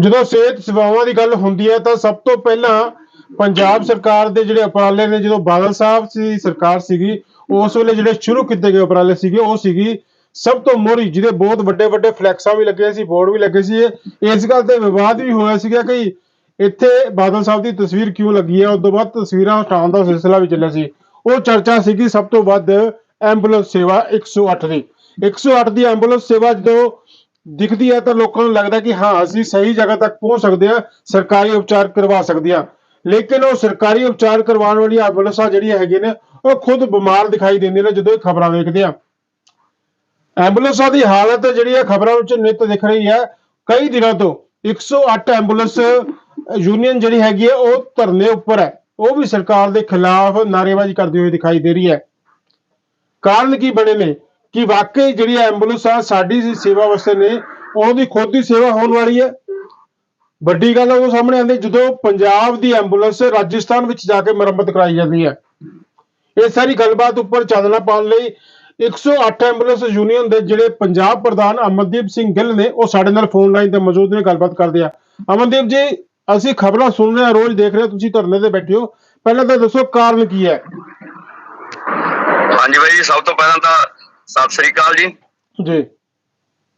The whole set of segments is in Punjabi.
ਜਦੋਂ ਸਿਹਤ ਸੇਵਾਵਾਂ ਦੀ ਗੱਲ ਹੁੰਦੀ ਹੈ ਤਾਂ ਸਭ ਤੋਂ ਪਹਿਲਾਂ ਪੰਜਾਬ ਸਰਕਾਰ ਦੇ ਜਿਹੜੇ ਉਪਰਾਲੇ ਨੇ, ਜਦੋਂ ਬਾਦਲ ਸਾਹਿਬ ਦੀ ਸਰਕਾਰ ਸੀਗੀ, ਉਸ ਵੇਲੇ ਜਿਹੜੇ ਸ਼ੁਰੂ ਕੀਤੇ ਗਏ ਉਪਰਾਲੇ ਸੀਗੇ, ਉਹ ਸੀਗੀ ਸਭ ਤੋਂ ਮੋਹਰੀ ਜਿਹਦੇ ਬਹੁਤ ਵੱਡੇ ਵੱਡੇ ਫਲੈਕਸਾਂ ਵੀ ਲੱਗੇ ਸੀ, ਬੋਰਡ ਵੀ ਲੱਗੇ ਸੀ ਇਸ ਗੱਲ ਤੇ ਵਿਵਾਦ ਵੀ ਹੋਇਆ ਸੀਗਾ ਕਿ ਇੱਥੇ ਬਾਦਲ ਸਾਹਿਬ ਦੀ ਤਸਵੀਰ ਕਿਉਂ ਲੱਗੀ ਹੈ? ਉਸ ਤੋਂ ਬਾਅਦ ਤਸਵੀਰਾਂ ਹਟਾਉਣ ਦਾ ਸਿਲਸਿਲਾ ਵੀ ਚੱਲਿਆ ਸੀ। ਉਹ ਚਰਚਾ ਸੀਗੀ ਸਭ ਤੋਂ ਵੱਧ ਐਂਬੂਲੈਂਸ ਸੇਵਾ 108 ਦੀ। 108 ਦੀ ਐਂਬੂਲੈਂਸ ਸੇਵਾ ਜਦੋਂ ਦਿਖਦੀ ਹੈ ਤਾਂ ਲੋਕਾਂ ਨੂੰ ਲੱਗਦਾ ਕਿ ਹਾਂ, ਅਸੀਂ ਸਹੀ ਜਗ੍ਹਾ ਤੱਕ ਪਹੁੰਚ ਸਕਦੇ ਹਾਂ, ਸਰਕਾਰੀ ਉਪਚਾਰ ਕਰਵਾ ਸਕਦੇ ਹਾਂ। ਲੇਕਿਨ ਉਹ ਸਰਕਾਰੀ ਉਪਚਾਰ ਕਰਵਾਉਣ ਵਾਲੀ ਐਂਬੂਲੈਂਸਾਂ ਜਿਹੜੀਆਂ ਹੈਗੀਆਂ ਨੇ, ਉਹ ਖੁਦ ਬਿਮਾਰ ਦਿਖਾਈ ਦਿੰਦੀਆਂ ਨੇ ਜਦੋਂ ਇਹ ਖਬਰਾਂ ਵੇਖਦੇ ਆ ਐਂਬੂਲੈਂਸਾਂ ਦੀ ਹਾਲਤ ਜਿਹੜੀ ਹੈ, ਖਬਰਾਂ ਵਿੱਚ ਨਿਤ ਦਿਖ ਰਹੀ ਹੈ। ਕਈ ਦਿਨਾਂ ਤੋਂ 108 ਐਂਬੂਲੈਂਸ ਯੂਨੀਅਨ ਜਿਹੜੀ ਹੈਗੀ ਹੈ, ਉਹ ਧਰਨੇ ਉੱਪਰ ਹੈ। ਉਹ ਵੀ ਸਰਕਾਰ ਦੇ ਖਿਲਾਫ ਨਾਅਰੇਬਾਜ਼ੀ ਕਰਦੀ ਹੋਈ ਦਿਖਾਈ ਦੇ ਰਹੀ ਹੈ। ਕਾਰਨ ਕੀ ਬਣੇ ਨੇ? ਕਿ ਵਾਕਈ ਜਿਹੜੀ ਐਂਬੂਲੈਂਸ ਆ, ਸਾਡੀ ਸੇਵਾ ਵਾਸਤੇ ਨੇ ਉਹਨਾਂ ਦੀ ਖੁਦ ਦੀ ਸੇਵਾ ਹੋਣ ਵਾਲੀ ਹੈ। ਵੱਡੀ ਗੱਲ ਉਹ ਸਾਹਮਣੇ ਆਉਂਦੀ, ਜਦੋਂ ਪੰਜਾਬ ਦੀ ਐਂਬੂਲੈਂਸ ਰਾਜਸਥਾਨ ਵਿੱਚ ਜਾ ਕੇ ਮੁਰੰਮਤ ਕਰਾਈ ਜਾਂਦੀ ਹੈ। ਇਹ ਸਾਰੀ ਗੱਲਬਾਤ ਉੱਪਰ ਚਾਨਣਾ ਪਾਉਣ ਲਈ 108 ਐਂਬੂਲੈਂਸ ਯੂਨੀਅਨ ਦੇ ਜਿਹੜੇ ਪੰਜਾਬ ਪ੍ਰਧਾਨ ਅਮਨਦੀਪ ਸਿੰਘ ਗਿੱਲ ਨੇ, ਉਹ ਸਾਡੇ ਨਾਲ ਫੋਨ ਲਾਈਨ ਤੇ ਮੌਜੂਦ ਨੇ, ਗੱਲਬਾਤ ਕਰਦੇ ਆ। ਅਮਨਦੀਪ ਜੀ, ਅਸੀਂ ਖਬਰਾਂ ਸੁਣ ਰਹੇ ਹਾਂ, ਰੋਜ਼ ਦੇਖ ਰਹੇ ਹਾਂ, ਤੁਸੀਂ ਧਰਨੇ ਤੇ ਬੈਠੇ ਹੋ। ਪਹਿਲਾਂ ਤਾਂ ਦੱਸੋ, ਕਾਰਨ ਕੀ ਹੈ? ਹਾਂਜੀ ਬਾਈ, ਸਭ ਤੋਂ ਪਹਿਲਾਂ ਤਾਂ ਸਤਿ ਸ੍ਰੀ ਅਕਾਲ ਜੀ। ਜੀ।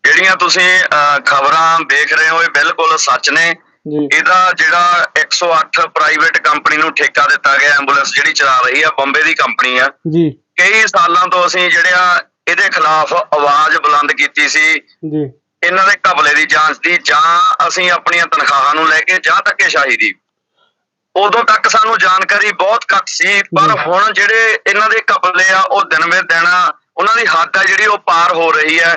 ਜਿਹੜੀਆਂ ਤੁਸੀਂ ਖਬਰਾਂ ਦੇਖ ਰਹੇ ਹੋ ਇਹ ਬਿਲਕੁਲ ਸੱਚ ਨੇ। ਜੀ। ਇਹਦਾ ਜਿਹੜਾ 108 ਪ੍ਰਾਈਵੇਟ ਕੰਪਨੀ ਨੂੰ ਠੇਕਾ ਦਿੱਤਾ ਗਿਆ ਐਂਬੂਲੈਂਸ ਜਿਹੜੀ ਚਲਾ ਰਹੀ ਆ ਬੰਬੇ ਦੀ ਕੰਪਨੀ ਆ। ਜੀ। ਕਈ ਸਾਲਾਂ ਤੋਂ ਅਸੀਂ ਜਿਹੜਿਆ ਇਹਦੇ ਖਿਲਾਫ ਆਵਾਜ਼ ਬੁਲੰਦ ਕੀਤੀ ਸੀ। ਜੀ। ਇਹਨਾਂ ਦੇ ਕਬਲੇ ਦੀ ਜਾਂਚ ਦੀ ਜਾਂ ਅਸੀਂ ਆਪਣੀਆਂ ਤਨਖਾਹਾਂ ਨੂੰ ਲੈ ਕੇ ਜਾਂ ਧੱਕੇਸ਼ਾਹੀ ਦੀ। ਉਦੋਂ ਤੱਕ ਸਾਨੂੰ ਜਾਣਕਾਰੀ ਬਹੁਤ ਘੱਟ ਸੀ ਪਰ। ਹੁਣ ਜਿਹੜੇ ਇਹਨਾਂ ਦੇ ਕਬਲੇ ਆ ਉਹ ਦਿਨ ਵੇ ਦਿਨ ਉਹਨਾਂ ਦੀ ਹੱਦ ਆ ਜਿਹੜੀ ਉਹ ਪਾਰ ਹੋ ਰਹੀ ਹੈ।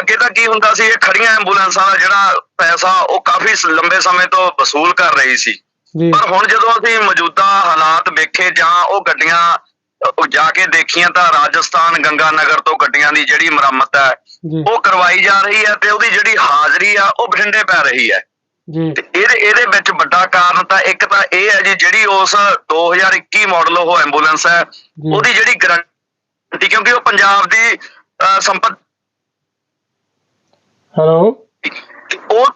ਅੱਗੇ ਤਾਂ ਕੀ ਹੁੰਦਾ ਸੀ ਇਹ ਖੜੀਆਂ ਐਂਬੂਲੈਂਸਾਂ ਦਾ ਜਿਹੜਾ ਪੈਸਾ ਉਹ ਕਾਫੀ ਲੰਬੇ ਸਮੇਂ ਤੋਂ ਵਸੂਲ ਕਰ ਰਹੀ ਸੀ। ਪਰ ਹੁਣ ਜਦੋਂ ਅਸੀਂ ਮੌਜੂਦਾ ਹਾਲਾਤ ਵੇਖੇ ਜਾਂ ਉਹ ਗੱਡੀਆਂ ਜਾ ਕੇ ਦੇਖੀਆਂ ਤਾਂ ਰਾਜਸਥਾਨ ਗੰਗਾ ਨਗਰ ਤੋਂ ਗੱਡੀਆਂ ਦੀ ਜਿਹੜੀ ਮੁਰੰਮਤ ਹੈ ਉਹ ਕਰਵਾਈ ਜਾ ਰਹੀ ਹੈ ਤੇ ਉਹਦੀ ਜਿਹੜੀ ਹਾਜ਼ਰੀ ਆ ਉਹ ਬਠਿੰਡੇ ਪੈ ਰਹੀ ਹੈ। ਤੇ ਇਹਦੇ ਇਹਦੇ ਵਿੱਚ ਵੱਡਾ ਕਾਰਨ ਤਾਂ ਇੱਕ ਤਾਂ ਇਹ ਹੈ ਜੀ ਜਿਹੜੀ ਉਸ 2021 ਮਾਡਲ ਉਹ ਐਂਬੂਲੈਂਸ ਹੈ। ਉਹਦੀ ਜਿਹੜੀ ਗਾਰੰਟੀ ਕਿਉਂਕਿ ਉਹ ਪੰਜਾਬ ਦੀ ਸੰਪਤੀ ਹੈਲੋ? ਉਹ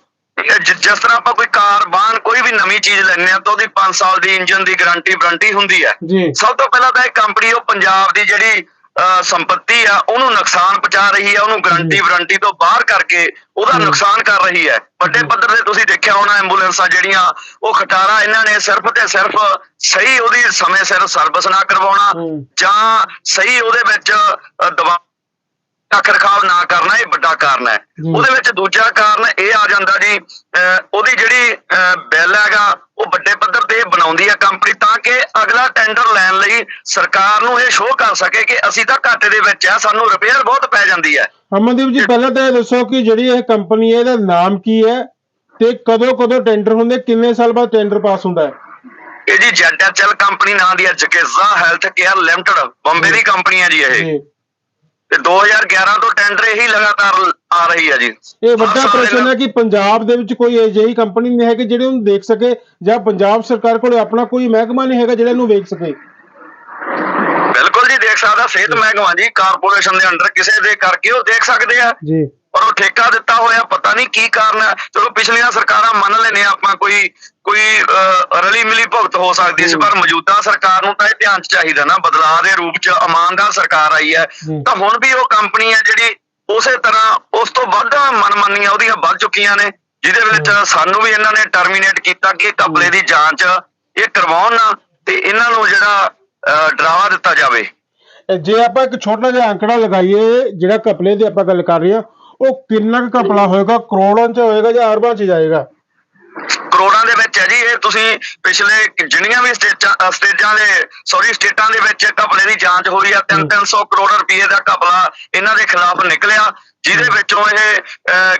ਜਿਸ ਤਰ੍ਹਾਂ ਆਪਾਂ ਕੋਈ ਕਾਰ ਵਾਹਨ ਕੋਈ ਵੀ ਨਵੀਂ ਚੀਜ਼ ਲੈਂਦੇ ਆ ਤਾਂ ਉਹਦੀ 5 ਸਾਲ ਦੀ ਇੰਜਨ ਦੀ ਗਾਰੰਟੀ ਵਾਰੰਟੀ ਹੁੰਦੀ ਹੈ। ਸਭ ਤੋਂ ਪਹਿਲਾਂ ਤਾਂ ਇਹ ਕੰਪਨੀ ਉਹ ਪੰਜਾਬ ਦੀ ਜਿਹੜੀ ਸੰਪਤੀ ਆ ਉਹਨੂੰ ਨੁਕਸਾਨ ਪਹੁੰਚਾ ਰਹੀ ਹੈ ਉਹਨੂੰ ਗਾਰੰਟੀ ਵਾਰੰਟੀ ਤੋਂ ਬਾਹਰ ਕਰਕੇ ਉਹਦਾ। ਨੁਕਸਾਨ ਕਰ ਰਹੀ ਹੈ ਵੱਡੇ ਪੱਧਰ ਤੇ ਤੁਸੀਂ ਦੇਖਿਆ ਹੋਣਾ ਐਂਬੂਲੈਂਸਾਂ ਜਿਹੜੀਆਂ ਉਹ ਖਟਾਰਾ ਇਹਨਾਂ ਨੇ ਸਿਰਫ ਤੇ ਸਿਰਫ ਸਹੀ ਉਹਦੀ ਸਮੇਂ ਸਿਰ ਸਰਵਿਸ ਨਾ ਕਰਵਾਉਣਾ। ਜਾਂ ਸਹੀ ਉਹਦੇ ਵਿੱਚ ਦਵਾ ਰੱਖ ਰਖਾਵ ਨਾ ਕਰਨਾ ਇਹ ਵੱਡਾ ਕਾਰਨ ਹੈ। ਉਹਦੇ ਵਿੱਚ ਦੂਜਾ ਕਾਰਨ ਇਹ ਆ ਜਾਂਦਾ ਜੀ ਉਹਦੀ ਜਿਹੜੀ ਬਿੱਲ ਹੈਗਾ ਉਹ ਵੱਡੇ ਪੱਧਰ ਤੇ ਬਣਾਉਂਦੀ ਹੈ ਕੰਪਨੀ ਤਾਂ ਕਿ ਅਗਲਾ ਟੈਂਡਰ ਲੈਣ ਲਈ ਸਰਕਾਰ ਨੂੰ ਇਹ ਸ਼ੋਅ ਕਰ ਸਕੇ ਕਿ ਅਸੀਂ ਤਾਂ ਘਾਟੇ ਦੇ ਵਿੱਚ ਆ ਸਾਨੂੰ ਰਿਪੇਅਰ ਬਹੁਤ ਪੈ ਜਾਂਦੀ ਹੈ। ਅਮਨਦੀਪ ਜੀ ਪਹਿਲਾਂ ਤਾਂ ਦੱਸੋ ਕਿ ਜਿਹੜੀ ਇਹ ਕੰਪਨੀ ਹੈ ਇਹਦਾ ਨਾਮ ਕੀ ਹੈ ਤੇ ਕਦੋਂ ਕਦੋਂ ਟੈਂਡਰ ਹੁੰਦੇ ਕਿੰਨੇ ਸਾਲ ਬਾਅਦ ਟੈਂਡਰ ਪਾਸ ਹੁੰਦਾ ਹੈ? ਇਹ ਜੀ ਜੈਡਐਚਐਲ ਕੰਪਨੀ ਨਾਂ ਦੀ ਹੈ ਜਕੇਜ਼ਾ ਹੈਲਥ ਕੇਅਰ ਲਿਮਟਿਡ ਬੰਬੇ ਦੀ ਕੰਪਨੀ ਹੈ ਜੀ ਇਹ। ਤੇ 2011 ਤੋਂ ਟੈਂਡਰ ਇਹੀ ਲਗਾਤਾਰ ਆ ਰਹੀ ਹੈ ਜੀ। ਇਹ ਵੱਡਾ ਪ੍ਰਸ਼ਨ ਹੈ ਕਿ ਪੰਜਾਬ ਦੇ ਵਿੱਚ ਕੋਈ ਅਜਿਹੀ ਕੰਪਨੀ ਨਹੀਂ ਹੈ ਕਿ ਜਿਹੜੇ ਉਹਨੂੰ ਦੇਖ ਸਕੇ ਜਾਂ ਪੰਜਾਬ ਸਰਕਾਰ ਕੋਲ ਆਪਣਾ ਕੋਈ ਮਹਿਕਮਾ ਨਹੀਂ ਹੈਗਾ ਜਿਹੜਾ ਇਹਨੂੰ ਵੇਖ ਸਕੇ। ਬਿਲਕੁਲ ਜੀ ਦੇਖ ਸਕਦਾ ਸਿਹਤ ਮਹਿਕਮਾ ਜੀ ਕਾਰਪੋਰੇਸ਼ਨ ਦੇ ਅੰਡਰ ਕਿਸੇ ਦੇ ਕਰਕੇ ਉਹ ਦੇਖ ਸਕਦੇ ਆ। ਜੀ। ਪਰ ਉਹ ਠੇਕਾ ਦਿੱਤਾ ਹੋਇਆ ਪਤਾ ਨਹੀਂ ਕੀ ਕਾਰਨ ਹੈ ਚਲੋ ਪਿਛਲੀਆਂ ਸਰਕਾਰਾਂ ਮੰਨ ਲੈਨੇ ਆਪਾਂ ਕੋਈ ਕੋਈ ਰਲੀ ਮਿਲੀ ਭੁਗਤ ਹੋ ਸਕਦੀ ਸੀ। ਪਰ ਮੌਜੂਦਾ ਸਰਕਾਰ ਨੂੰ ਤਾਂ ਇਹ ਧਿਆਨ ਚ ਚਾਹੀਦਾ ਨਾ ਬਦਲਾਅ ਦੇ ਰੂਪ ਚ ਇਮਾਨਦਾਰ ਸਰਕਾਰ ਆਈ ਹੈ। ਤਾਂ ਹੁਣ ਵੀ ਉਹ ਕੰਪਨੀ ਹੈ ਜਿਹੜੀ ਉਸੇ ਤਰ੍ਹਾਂ ਉਸ ਤੋਂ ਵੱਧ ਮਨਮਾਨੀਆਂ ਉਹਦੀਆਂ ਵੱਧ ਚੁੱਕੀਆਂ ਨੇ ਜਿਹਦੇ ਵਿੱਚ ਸਾਨੂੰ ਵੀ ਇਹਨਾਂ ਨੇ ਟਰਮੀਨੇਟ ਕੀਤਾ ਕਿ ਕਪਲੇ ਦੀ ਜਾਂਚ ਇਹ ਕਰਵਾਉਣ ਨਾ ਤੇ ਇਹਨਾਂ ਨੂੰ ਜਿਹੜਾ ਡਰਾਵਾ ਦਿੱਤਾ ਜਾਵੇ ਜੇ ਆਪਾਂ ਇੱਕ ਛੋਟਾ ਜਿਹਾ ਅੰਕੜਾ ਲਗਾਈਏ ਜਿਹੜਾ ਕਪਲੇ ਦੀ ਆਪਾਂ ਗੱਲ ਕਰ ਰਹੇ ਹਾਂ ਉਹ ਕਿੰਨਾ ਕੁ ਕਪਲਾ ਹੋਏਗਾ? ਕਰੋੜਾਂ ਚ ਹੋਏਗਾ ਜਾਂ ਅਰਬਾਂ ਚ ਜਾਏਗਾ? ਕਰੋੜਾਂ ਦੇ ਵਿੱਚ ਹੈ ਜੀ ਇਹ ਤੁਸੀਂ ਪਿਛਲੇ ਜਿੰਨੀਆਂ ਵੀ ਸਟੇਜਾਂ ਅਹ ਸਟੇਜਾਂ ਦੇ ਸੌਰੀ ਸਟੇਟਾਂ ਦੇ ਵਿੱਚ ਘਪਲੇ ਦੀ ਜਾਂਚ ਹੋਈ ਆ 3-300 ਕਰੋੜ ਰੁਪਏ ਦਾ ਘਪਲਾ ਇਹਨਾਂ ਦੇ ਖਿਲਾਫ ਨਿਕਲਿਆ ਜਿਹਦੇ ਵਿੱਚੋਂ ਇਹ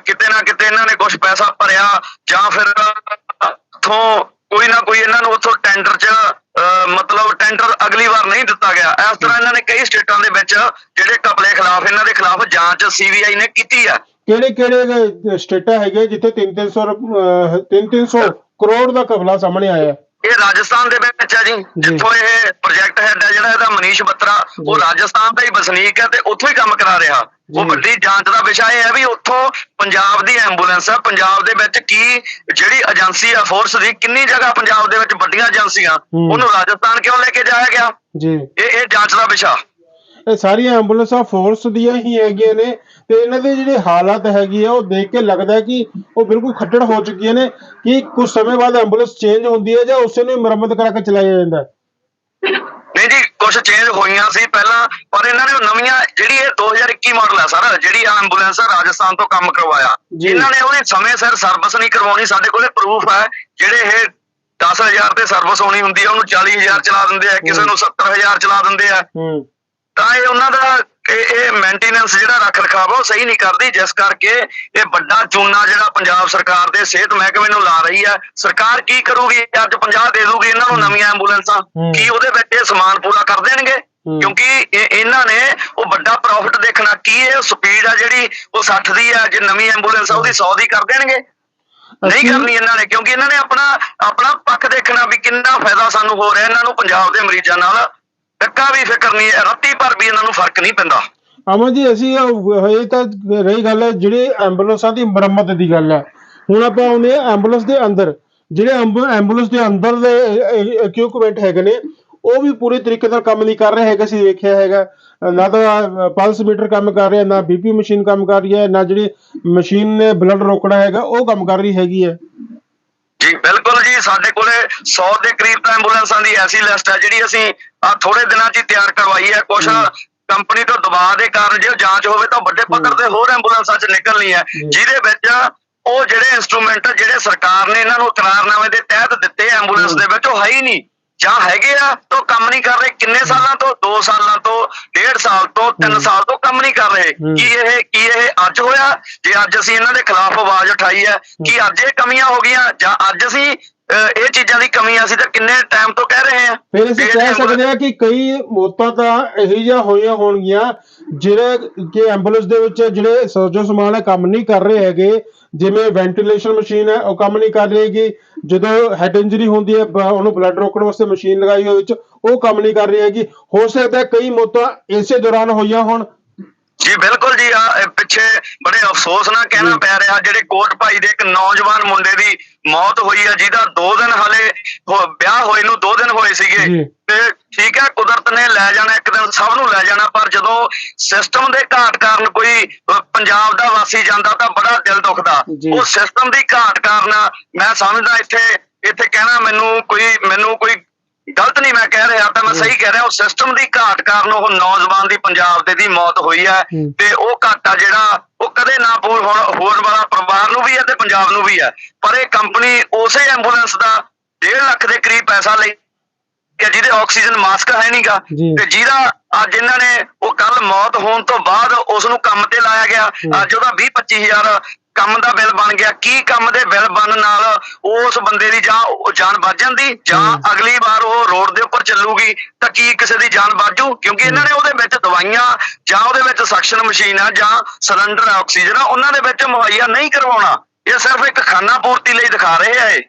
ਕਿਤੇ ਨਾ ਕਿਤੇ ਇਹਨਾਂ ਨੇ ਕੁਝ ਪੈਸਾ ਭਰਿਆ ਜਾਂ ਫਿਰ ਉੱਥੋਂ ਕੋਈ ਨਾ ਕੋਈ ਇਹਨਾਂ ਨੂੰ ਉੱਥੋਂ ਟੈਂਡਰ 'ਚ ਮਤਲਬ ਟੈਂਡਰ ਅਗਲੀ ਵਾਰ ਨਹੀਂ ਦਿੱਤਾ ਗਿਆ। ਇਸ ਤਰ੍ਹਾਂ ਇਹਨਾਂ ਨੇ ਕਈ ਸਟੇਟਾਂ ਦੇ ਵਿੱਚ ਜਿਹੜੇ ਘਪਲੇ ਖਿਲਾਫ ਇਹਨਾਂ ਦੇ ਖਿਲਾਫ ਜਾਂਚ ਸੀਬੀਆਈ ਨੇ ਕੀਤੀ ਆ। ਕਿਹੜੇ ਕਿਹੜੇ ਸਟੇਟਾਂ ਹੈਗੇ ਜਿੱਥੇ 3-300 3-300 ਕਰੋੜ ਦਾ ਕਪਲਾ ਸਾਹਮਣੇ ਆਇਆ? ਇਹ ਰਾਜਸਥਾਨ ਦੇ ਵਿੱਚ ਹੈ ਜੀ ਜਿੱਥੋਂ ਇਹ ਪ੍ਰੋਜੈਕਟ ਹੈਡ ਹੈ ਜਿਹੜਾ ਇਹਦਾ ਮਨੀਸ਼ ਬੱਤਰਾ ਉਹ। ਰਾਜਸਥਾਨ ਦਾ ਹੀ ਵਸਨੀਕ ਹੈ ਤੇ ਉੱਥੋਂ ਹੀ ਕੰਮ ਕਰਾ ਰਿਹਾ। ਉਹ। ਵੱਡੀ ਜਾਂਚ ਦਾ ਵਿਸ਼ਾ ਇਹ ਹੈ ਵੀ ਉੱਥੋਂ ਪੰਜਾਬ ਦੀ ਐਂਬੂਲੈਂਸ ਹੈ ਪੰਜਾਬ ਦੇ ਵਿੱਚ ਕੀ ਜਿਹੜੀ ਏਜੰਸੀ ਆ ਫੋਰਸ ਦੀ ਕਿੰਨੀ ਜਗ੍ਹਾ ਪੰਜਾਬ ਦੇ ਵਿੱਚ ਵੱਡੀਆਂ ਏਜੰਸੀਆਂ। ਉਹਨੂੰ ਰਾਜਸਥਾਨ ਕਿਉਂ ਲੈ ਕੇ ਜਾਇਆ ਗਿਆ ਜੀ ਇਹ ਇਹ ਜਾਂਚ ਦਾ ਵਿਸ਼ਾ ਇਹ ਸਾਰੀਆਂ ਐਂਬੂਲੈਂਸਾਂ ਫੋਰਸ ਦੀਆਂ ਹੀ ਹੈਗੀਆਂ ਨੇ ਤੇ ਇਹਨਾਂ ਦੇ ਜਿਹੜੇ ਹਾਲਾਤ ਹੈਗੀ ਆ ਉਹ ਦੇਖ ਕੇ ਲੱਗਦਾ ਹੈ ਕਿ ਉਹ ਬਿਲਕੁਲ ਖੱਟੜ ਹੋ ਚੁੱਕੀਆਂ ਨੇ ਕਿ ਕੁਝ ਸਮੇਂ ਬਾਅਦ ਐਂਬੂਲੈਂਸ ਚੇਂਜ ਹੁੰਦੀ ਹੈ ਜਾਂ ਉਸੇ ਨੂੰ ਮੁਰੰਮਤ ਕਰਾ ਕੇ ਚਲਾਇਆ ਜਾਂਦਾ ਹੈ ਨਹੀਂ ਜੀ ਕੁਝ ਚੇਂਜ ਹੋਈਆਂ ਸੀ ਪਹਿਲਾਂ ਪਰ ਇਹਨਾਂ ਨੇ ਉਹ ਨਵੀਆਂ ਜਿਹੜੀ ਇਹ 2021 ਮਾਡਲ ਹੈ ਸਰ ਜਿਹੜੀ ਆ ਐਂਬੂਲੈਂਸ ਰਾਜਸਥਾਨ ਤੋਂ ਕੰਮ ਕਰਵਾਇਆ। ਇਹਨਾਂ ਨੇ ਉਹਦੀ ਸਮੇਂ ਸਿਰ ਸਰਵਿਸ ਨਹੀਂ ਕਰਵਾਉਣੀ ਸਾਡੇ ਕੋਲੇ ਪ੍ਰੂਫ ਹੈ ਜਿਹੜੇ ਇਹ 10000 ਤੇ ਸਰਵਿਸ ਹੋਣੀ ਹੁੰਦੀ ਹੈ ਉਹਨੂੰ 40000 ਚਲਾ ਦਿੰਦੇ ਆ ਕਿਸੇ। ਨੂੰ 70000 ਚਲਾ ਦਿੰਦੇ ਆ ਹੂੰ ਤਾਂ ਇਹ ਉਹਨਾਂ ਦਾ ਇਹ- ਇਹ ਮੇਨਟੇਨੈਂਸ ਜਿਹੜਾ ਰੱਖ ਰਖਾਵ ਉਹ ਸਹੀ ਨਹੀਂ ਕਰਦੀ। ਜਿਸ ਕਰਕੇ ਇਹ ਵੱਡਾ ਚੂਨਾ ਜਿਹੜਾ ਪੰਜਾਬ ਸਰਕਾਰ ਦੇ ਸਿਹਤ ਮਹਿਕਮੇ ਨੂੰ ਲਾ ਰਹੀ ਹੈ ਸਰਕਾਰ ਕੀ ਕਰੂਗੀ? ਅੱਜ 50 ਦੇ ਦੂਗੀ ਇਹਨਾਂ ਨੂੰ ਨਵੀਆਂ ਐਂਬੂਲੈਂਸਾਂ। ਕੀ ਉਹਦੇ ਵਿੱਚ ਇਹ ਸਮਾਨ ਪੂਰਾ ਕਰ ਦੇਣਗੇ। ਕਿਉਂਕਿ ਇਹ ਇਹਨਾਂ ਨੇ ਉਹ ਵੱਡਾ ਪ੍ਰੋਫਿਟ ਦੇਖਣਾ ਕੀ ਇਹ ਸਪੀਡ ਆ ਜਿਹੜੀ ਉਹ 60 ਦੀ ਆ ਜੇ ਨਵੀਂ ਐਂਬੂਲੈਂਸ ਆ ਉਹਦੀ 100 ਦੀ ਕਰ ਦੇਣਗੇ। ਨਹੀਂ ਕਰਨੀ ਇਹਨਾਂ ਨੇ ਕਿਉਂਕਿ ਇਹਨਾਂ ਨੇ ਆਪਣਾ ਆਪਣਾ ਪੱਖ ਦੇਖਣਾ ਵੀ ਕਿੰਨਾ ਫਾਇਦਾ ਸਾਨੂੰ ਹੋ ਰਿਹਾ ਇਹਨਾਂ ਨੂੰ ਪੰਜਾਬ ਦੇ ਮਰੀਜ਼ਾਂ ਨਾਲ। ਟੱਕਾ ਵੀ ਫਿਕਰ ਨਹੀਂ ਹੈ ਭਰ ਵੀ ਇਹਨਾਂ ਨੂੰ ਫ਼ਰਕ ਨਹੀਂ ਪੈਂਦਾ। ਅਮਨ ਜੀ, ਅਸੀਂ ਉਹ- ਇਹ ਤਾਂ ਰਹੀ ਗੱਲ ਹੈ, ਜਿਹੜੇ ਐਂਬੂਲੈਂਸਾਂ ਦੀ ਮੁਰੰਮਤ ਦੀ ਗੱਲ ਹੈ। ਹੁਣ ਆਪਾਂ ਆਉਂਦੇ ਆ ਐਂਬੂਲੈਂਸ ਦੇ ਅੰਦਰ। ਜਿਹੜੇ ਐਂਬੂ- ਐਂਬੂਲੈਂਸ ਦੇ ਅੰਦਰ ਦੇ ਇਕਵਿਪਮੈਂਟ ਹੈਗੇ ਨੇ, ਉਹ ਵੀ ਪੂਰੇ ਤਰੀਕੇ ਨਾਲ ਕੰਮ ਨਹੀਂ ਕਰ ਰਹੇ ਹੈਗੇ, ਅਸੀਂ ਵੇਖਿਆ ਹੈਗਾ। ਨਾ ਤਾਂ ਪਲਸ ਮੀਟਰ ਕੰਮ ਕਰ ਰਿਹਾ, ਨਾ ਬੀਪੀ ਮਸ਼ੀਨ ਕੰਮ ਕਰ ਰਹੀ ਹੈ, ਨਾ ਜਿਹੜੀ ਮਸ਼ੀਨ ਨੇ ਬਲੱਡ ਰੋਕਣਾ ਹੈਗਾ, ਉਹ ਕੰਮ ਕਰ ਰਹੀ ਹੈਗੀ ਹੈ। ਜੀ ਬਿਲਕੁਲ ਜੀ ਸਾਡੇ ਕੋਲੇ 100 ਦੇ ਕਰੀਬ ਤਾਂ ਐਂਬੂਲੈਂਸਾਂ ਦੀ ਐਸੀ ਲਿਸਟ ਹੈ ਜਿਹੜੀ ਅਸੀਂ ਆ ਥੋੜੇ ਦਿਨਾਂ 'ਚ ਹੀ ਤਿਆਰ ਕਰਵਾਈ ਹੈ ਕੁਝ। ਕੰਪਨੀ ਤੋਂ ਦਬਾਅ ਦੇ ਕਾਰਨ ਜੇ ਜਾਂਚ ਹੋਵੇ ਤਾਂ ਵੱਡੇ ਪੱਧਰ ਤੇ ਹੋਰ ਐਂਬੂਲੈਂਸਾਂ 'ਚ ਨਿਕਲਣੀ ਹੈ। ਜਿਹਦੇ ਵਿੱਚ ਉਹ ਜਿਹੜੇ ਇੰਸਟਰੂਮੈਂਟ ਜਿਹੜੇ ਸਰਕਾਰ ਨੇ ਇਹਨਾਂ ਨੂੰ ਇਕਰਾਰਨਾਮੇ ਦੇ ਤਹਿਤ ਦਿੱਤੇ ਐਂਬੂਲੈਂਸ। ਦੇ ਵਿੱਚ ਉਹ ਹੈ ਹੀ ਨਹੀਂ ਜਾਂ ਹੈਗੇ ਆ ਤਾਂ ਕੰਮ ਨਹੀਂ ਕਰ ਰਹੇ। ਕਿੰਨੇ ਸਾਲਾਂ ਤੋਂ? 2 ਸਾਲਾਂ ਤੋਂ 1.5 ਸਾਲ ਤੋਂ 3 ਹਮ। ਸਾਲ ਤੋਂ ਕੰਮ ਨਹੀਂ ਕਰ ਰਹੇ। ਕੀ ਇਹ ਕੀ ਇਹ ਅੱਜ ਹੋਇਆ? ਜੇ ਅੱਜ ਅਸੀਂ ਇਹਨਾਂ ਦੇ ਖਿਲਾਫ ਆਵਾਜ਼ ਉਠਾਈ ਹੈ ਕੀ ਅੱਜ ਇਹ ਕਮੀਆਂ ਹੋ ਗਈਆਂ? ਜਾਂ ਅੱਜ ਅਸੀਂ ਇਹ ਚੀਜ਼ਾਂ ਦੀ ਕਮੀ ਅਸੀਂ ਤਾਂ ਕਿੰਨੇ ਟਾਈਮ ਤੋਂ ਕਹਿ ਰਹੇ ਹਾਂ? ਫਿਰ ਅਸੀਂ ਕਹਿ ਸਕਦੇ ਹਾਂ ਕਿ ਕਈ ਮੌਤਾਂ ਤਾਂ ਇਹੋ ਜਿਹੀਆਂ ਹੋਈਆਂ ਹੋਣਗੀਆਂ ਜਿਹੜੇ ਕਿ ਐਂਬੂਲੈਂਸ ਦੇ ਵਿੱਚ ਜਿਹੜੇ ਸੋਜੋ ਸਮਾਨ ਹੈ ਕੰਮ ਨਹੀਂ ਕਰ ਰਹੇ ਹੈਗੇ। ਜਿਵੇਂ ਵੈਂਟੀਲੇਸ਼ਨ ਮਸ਼ੀਨ ਹੈ, ਉਹ ਕੰਮ ਨਹੀਂ ਕਰ ਰਹੀ ਜਦੋਂ ਹੈਡ ਇੰਜਰੀ ਹੁੰਦੀ ਹੈ ਉਹਨੂੰ ਬਲੱਡ ਰੋਕਣ ਵਾਸਤੇ ਮਸ਼ੀਨ ਲਗਾਈ ਹੋਈ ਵਿੱਚ, ਉਹ ਕੰਮ ਨਹੀਂ ਕਰ ਰਹੀ ਹੈਗੀ ਹੋ ਸਕਦਾ ਕਈ ਮੌਤਾਂ ਇਸੇ ਦੌਰਾਨ ਹੋਈਆਂ ਹੋਣ। ਜੀ ਬਿਲਕੁਲ ਜੀ ਆ ਪਿੱਛੇ ਬੜੇ ਅਫਸੋਸ ਨਾਲ ਕਹਿਣਾ। ਪੈ ਰਿਹਾ ਜਿਹੜੇ ਕੋਟ ਭਾਈ ਦੇ ਇੱਕ ਨੌਜਵਾਨ ਮੁੰਡੇ ਦੀ ਮੌਤ ਹੋਈ ਹੈ ਜਿਹਦਾ 2 ਦਿਨ ਹਲੇ ਵਿਆਹ ਹੋਏ ਨੂੰ 2 ਦਿਨ ਹੋਏ। ਸੀਗੇ ਤੇ ਠੀਕ ਹੈ ਕੁਦਰਤ ਨੇ ਲੈ ਜਾਣਾ ਇੱਕ ਦਿਨ ਸਭ ਨੂੰ ਲੈ ਜਾਣਾ ਪਰ ਜਦੋਂ ਸਿਸਟਮ ਦੇ ਘਾਟ ਕਾਰਨ ਕੋਈ ਪੰਜਾਬ ਦਾ ਵਾਸੀ ਜਾਂਦਾ ਤਾਂ ਬੜਾ ਦਿਲ ਦੁਖਦਾ। ਉਹ ਸਿਸਟਮ ਦੀ ਘਾਟ ਕਾਰਨ ਮੈਂ ਸਮਝਦਾ ਇੱਥੇ ਇੱਥੇ ਕਹਿਣਾ ਮੈਨੂੰ ਕੋਈ ਮੈਨੂੰ ਕੋਈ ਗਲਤ ਨਹੀਂ ਮੈਂ ਕਹਿ ਰਿਹਾ ਤਾਂ ਮੈਂ। ਸਹੀ ਕਹਿ ਰਿਹਾ ਉਹ ਸਿਸਟਮ ਦੀ ਘਾਟ ਕਾਰਨ ਉਹ ਨੌਜਵਾਨ ਦੀ ਪੰਜਾਬ ਦੇ ਦੀ ਮੌਤ ਹੋਈ ਹੈ। ਤੇ ਉਹ ਘਾਟਾ ਜਿਹੜਾ ਉਹ ਕਦੇ ਨਾ ਪੂਰ ਹੋਣ ਵਾਲਾ ਪਰਿਵਾਰ ਨੂੰ ਵੀ ਹੈ ਤੇ ਪੰਜਾਬ ਨੂੰ ਵੀ ਹੈ ਪਰ ਇਹ ਕੰਪਨੀ ਉਸੇ ਐਂਬੂਲੈਂਸ ਦਾ 1.5 ਲੱਖ ਦੇ ਕਰੀਬ ਪੈਸਾ ਲਈ ਕਿ ਜਿਹਦੇ ਆਕਸੀਜਨ ਮਾਸਕ ਹੈ ਨਹੀਂਗਾ। ਤੇ ਜਿਹਦਾ ਅੱਜ ਇਹਨਾਂ ਨੇ ਉਹ ਕੱਲ ਮੌਤ ਹੋਣ ਤੋਂ ਬਾਅਦ ਉਸ ਨੂੰ ਕੰਮ ਤੇ ਲਾਇਆ ਗਿਆ। ਅੱਜ ਉਹਦਾ 20 25000 ਕੰਮ ਦਾ ਬਿੱਲ ਬਣ ਗਿਆ ਕੀ ਕੰਮ ਦੇ ਬਿੱਲ ਬਣਨ ਨਾਲ ਉਸ ਬੰਦੇ ਦੀ ਜਾਂ ਉਹ ਜਾਨ ਬਚ ਜਾਂਦੀ ਜਾਂ। ਅਗਲੀ ਵਾਰ ਉਹ ਰੋਡ ਦੇ ਉੱਪਰ ਚੱਲੂਗੀ ਤਾਂ ਕੀ ਕਿਸੇ ਦੀ ਜਾਨ ਬਾਜੂ ਕਿਉਂਕਿ ਇਹਨਾਂ ਨੇ ਉਹਦੇ ਵਿੱਚ ਦਵਾਈਆਂ ਜਾਂ ਉਹਦੇ ਵਿੱਚ ਸਕਸ਼ਨ ਮਸ਼ੀਨ ਆ ਜਾਂ ਸਿਲੰਡਰ ਆਕਸੀਜਨ ਆ ਉਹਨਾਂ ਦੇ ਵਿੱਚ ਮੁਹੱਈਆ ਨਹੀਂ ਕਰਵਾਉਣਾ। ਇਹ ਸਿਰਫ ਇੱਕ ਖਾਨਾ ਪੂਰਤੀ ਲਈ ਦਿਖਾ ਰਹੇ ਆ ਇਹ।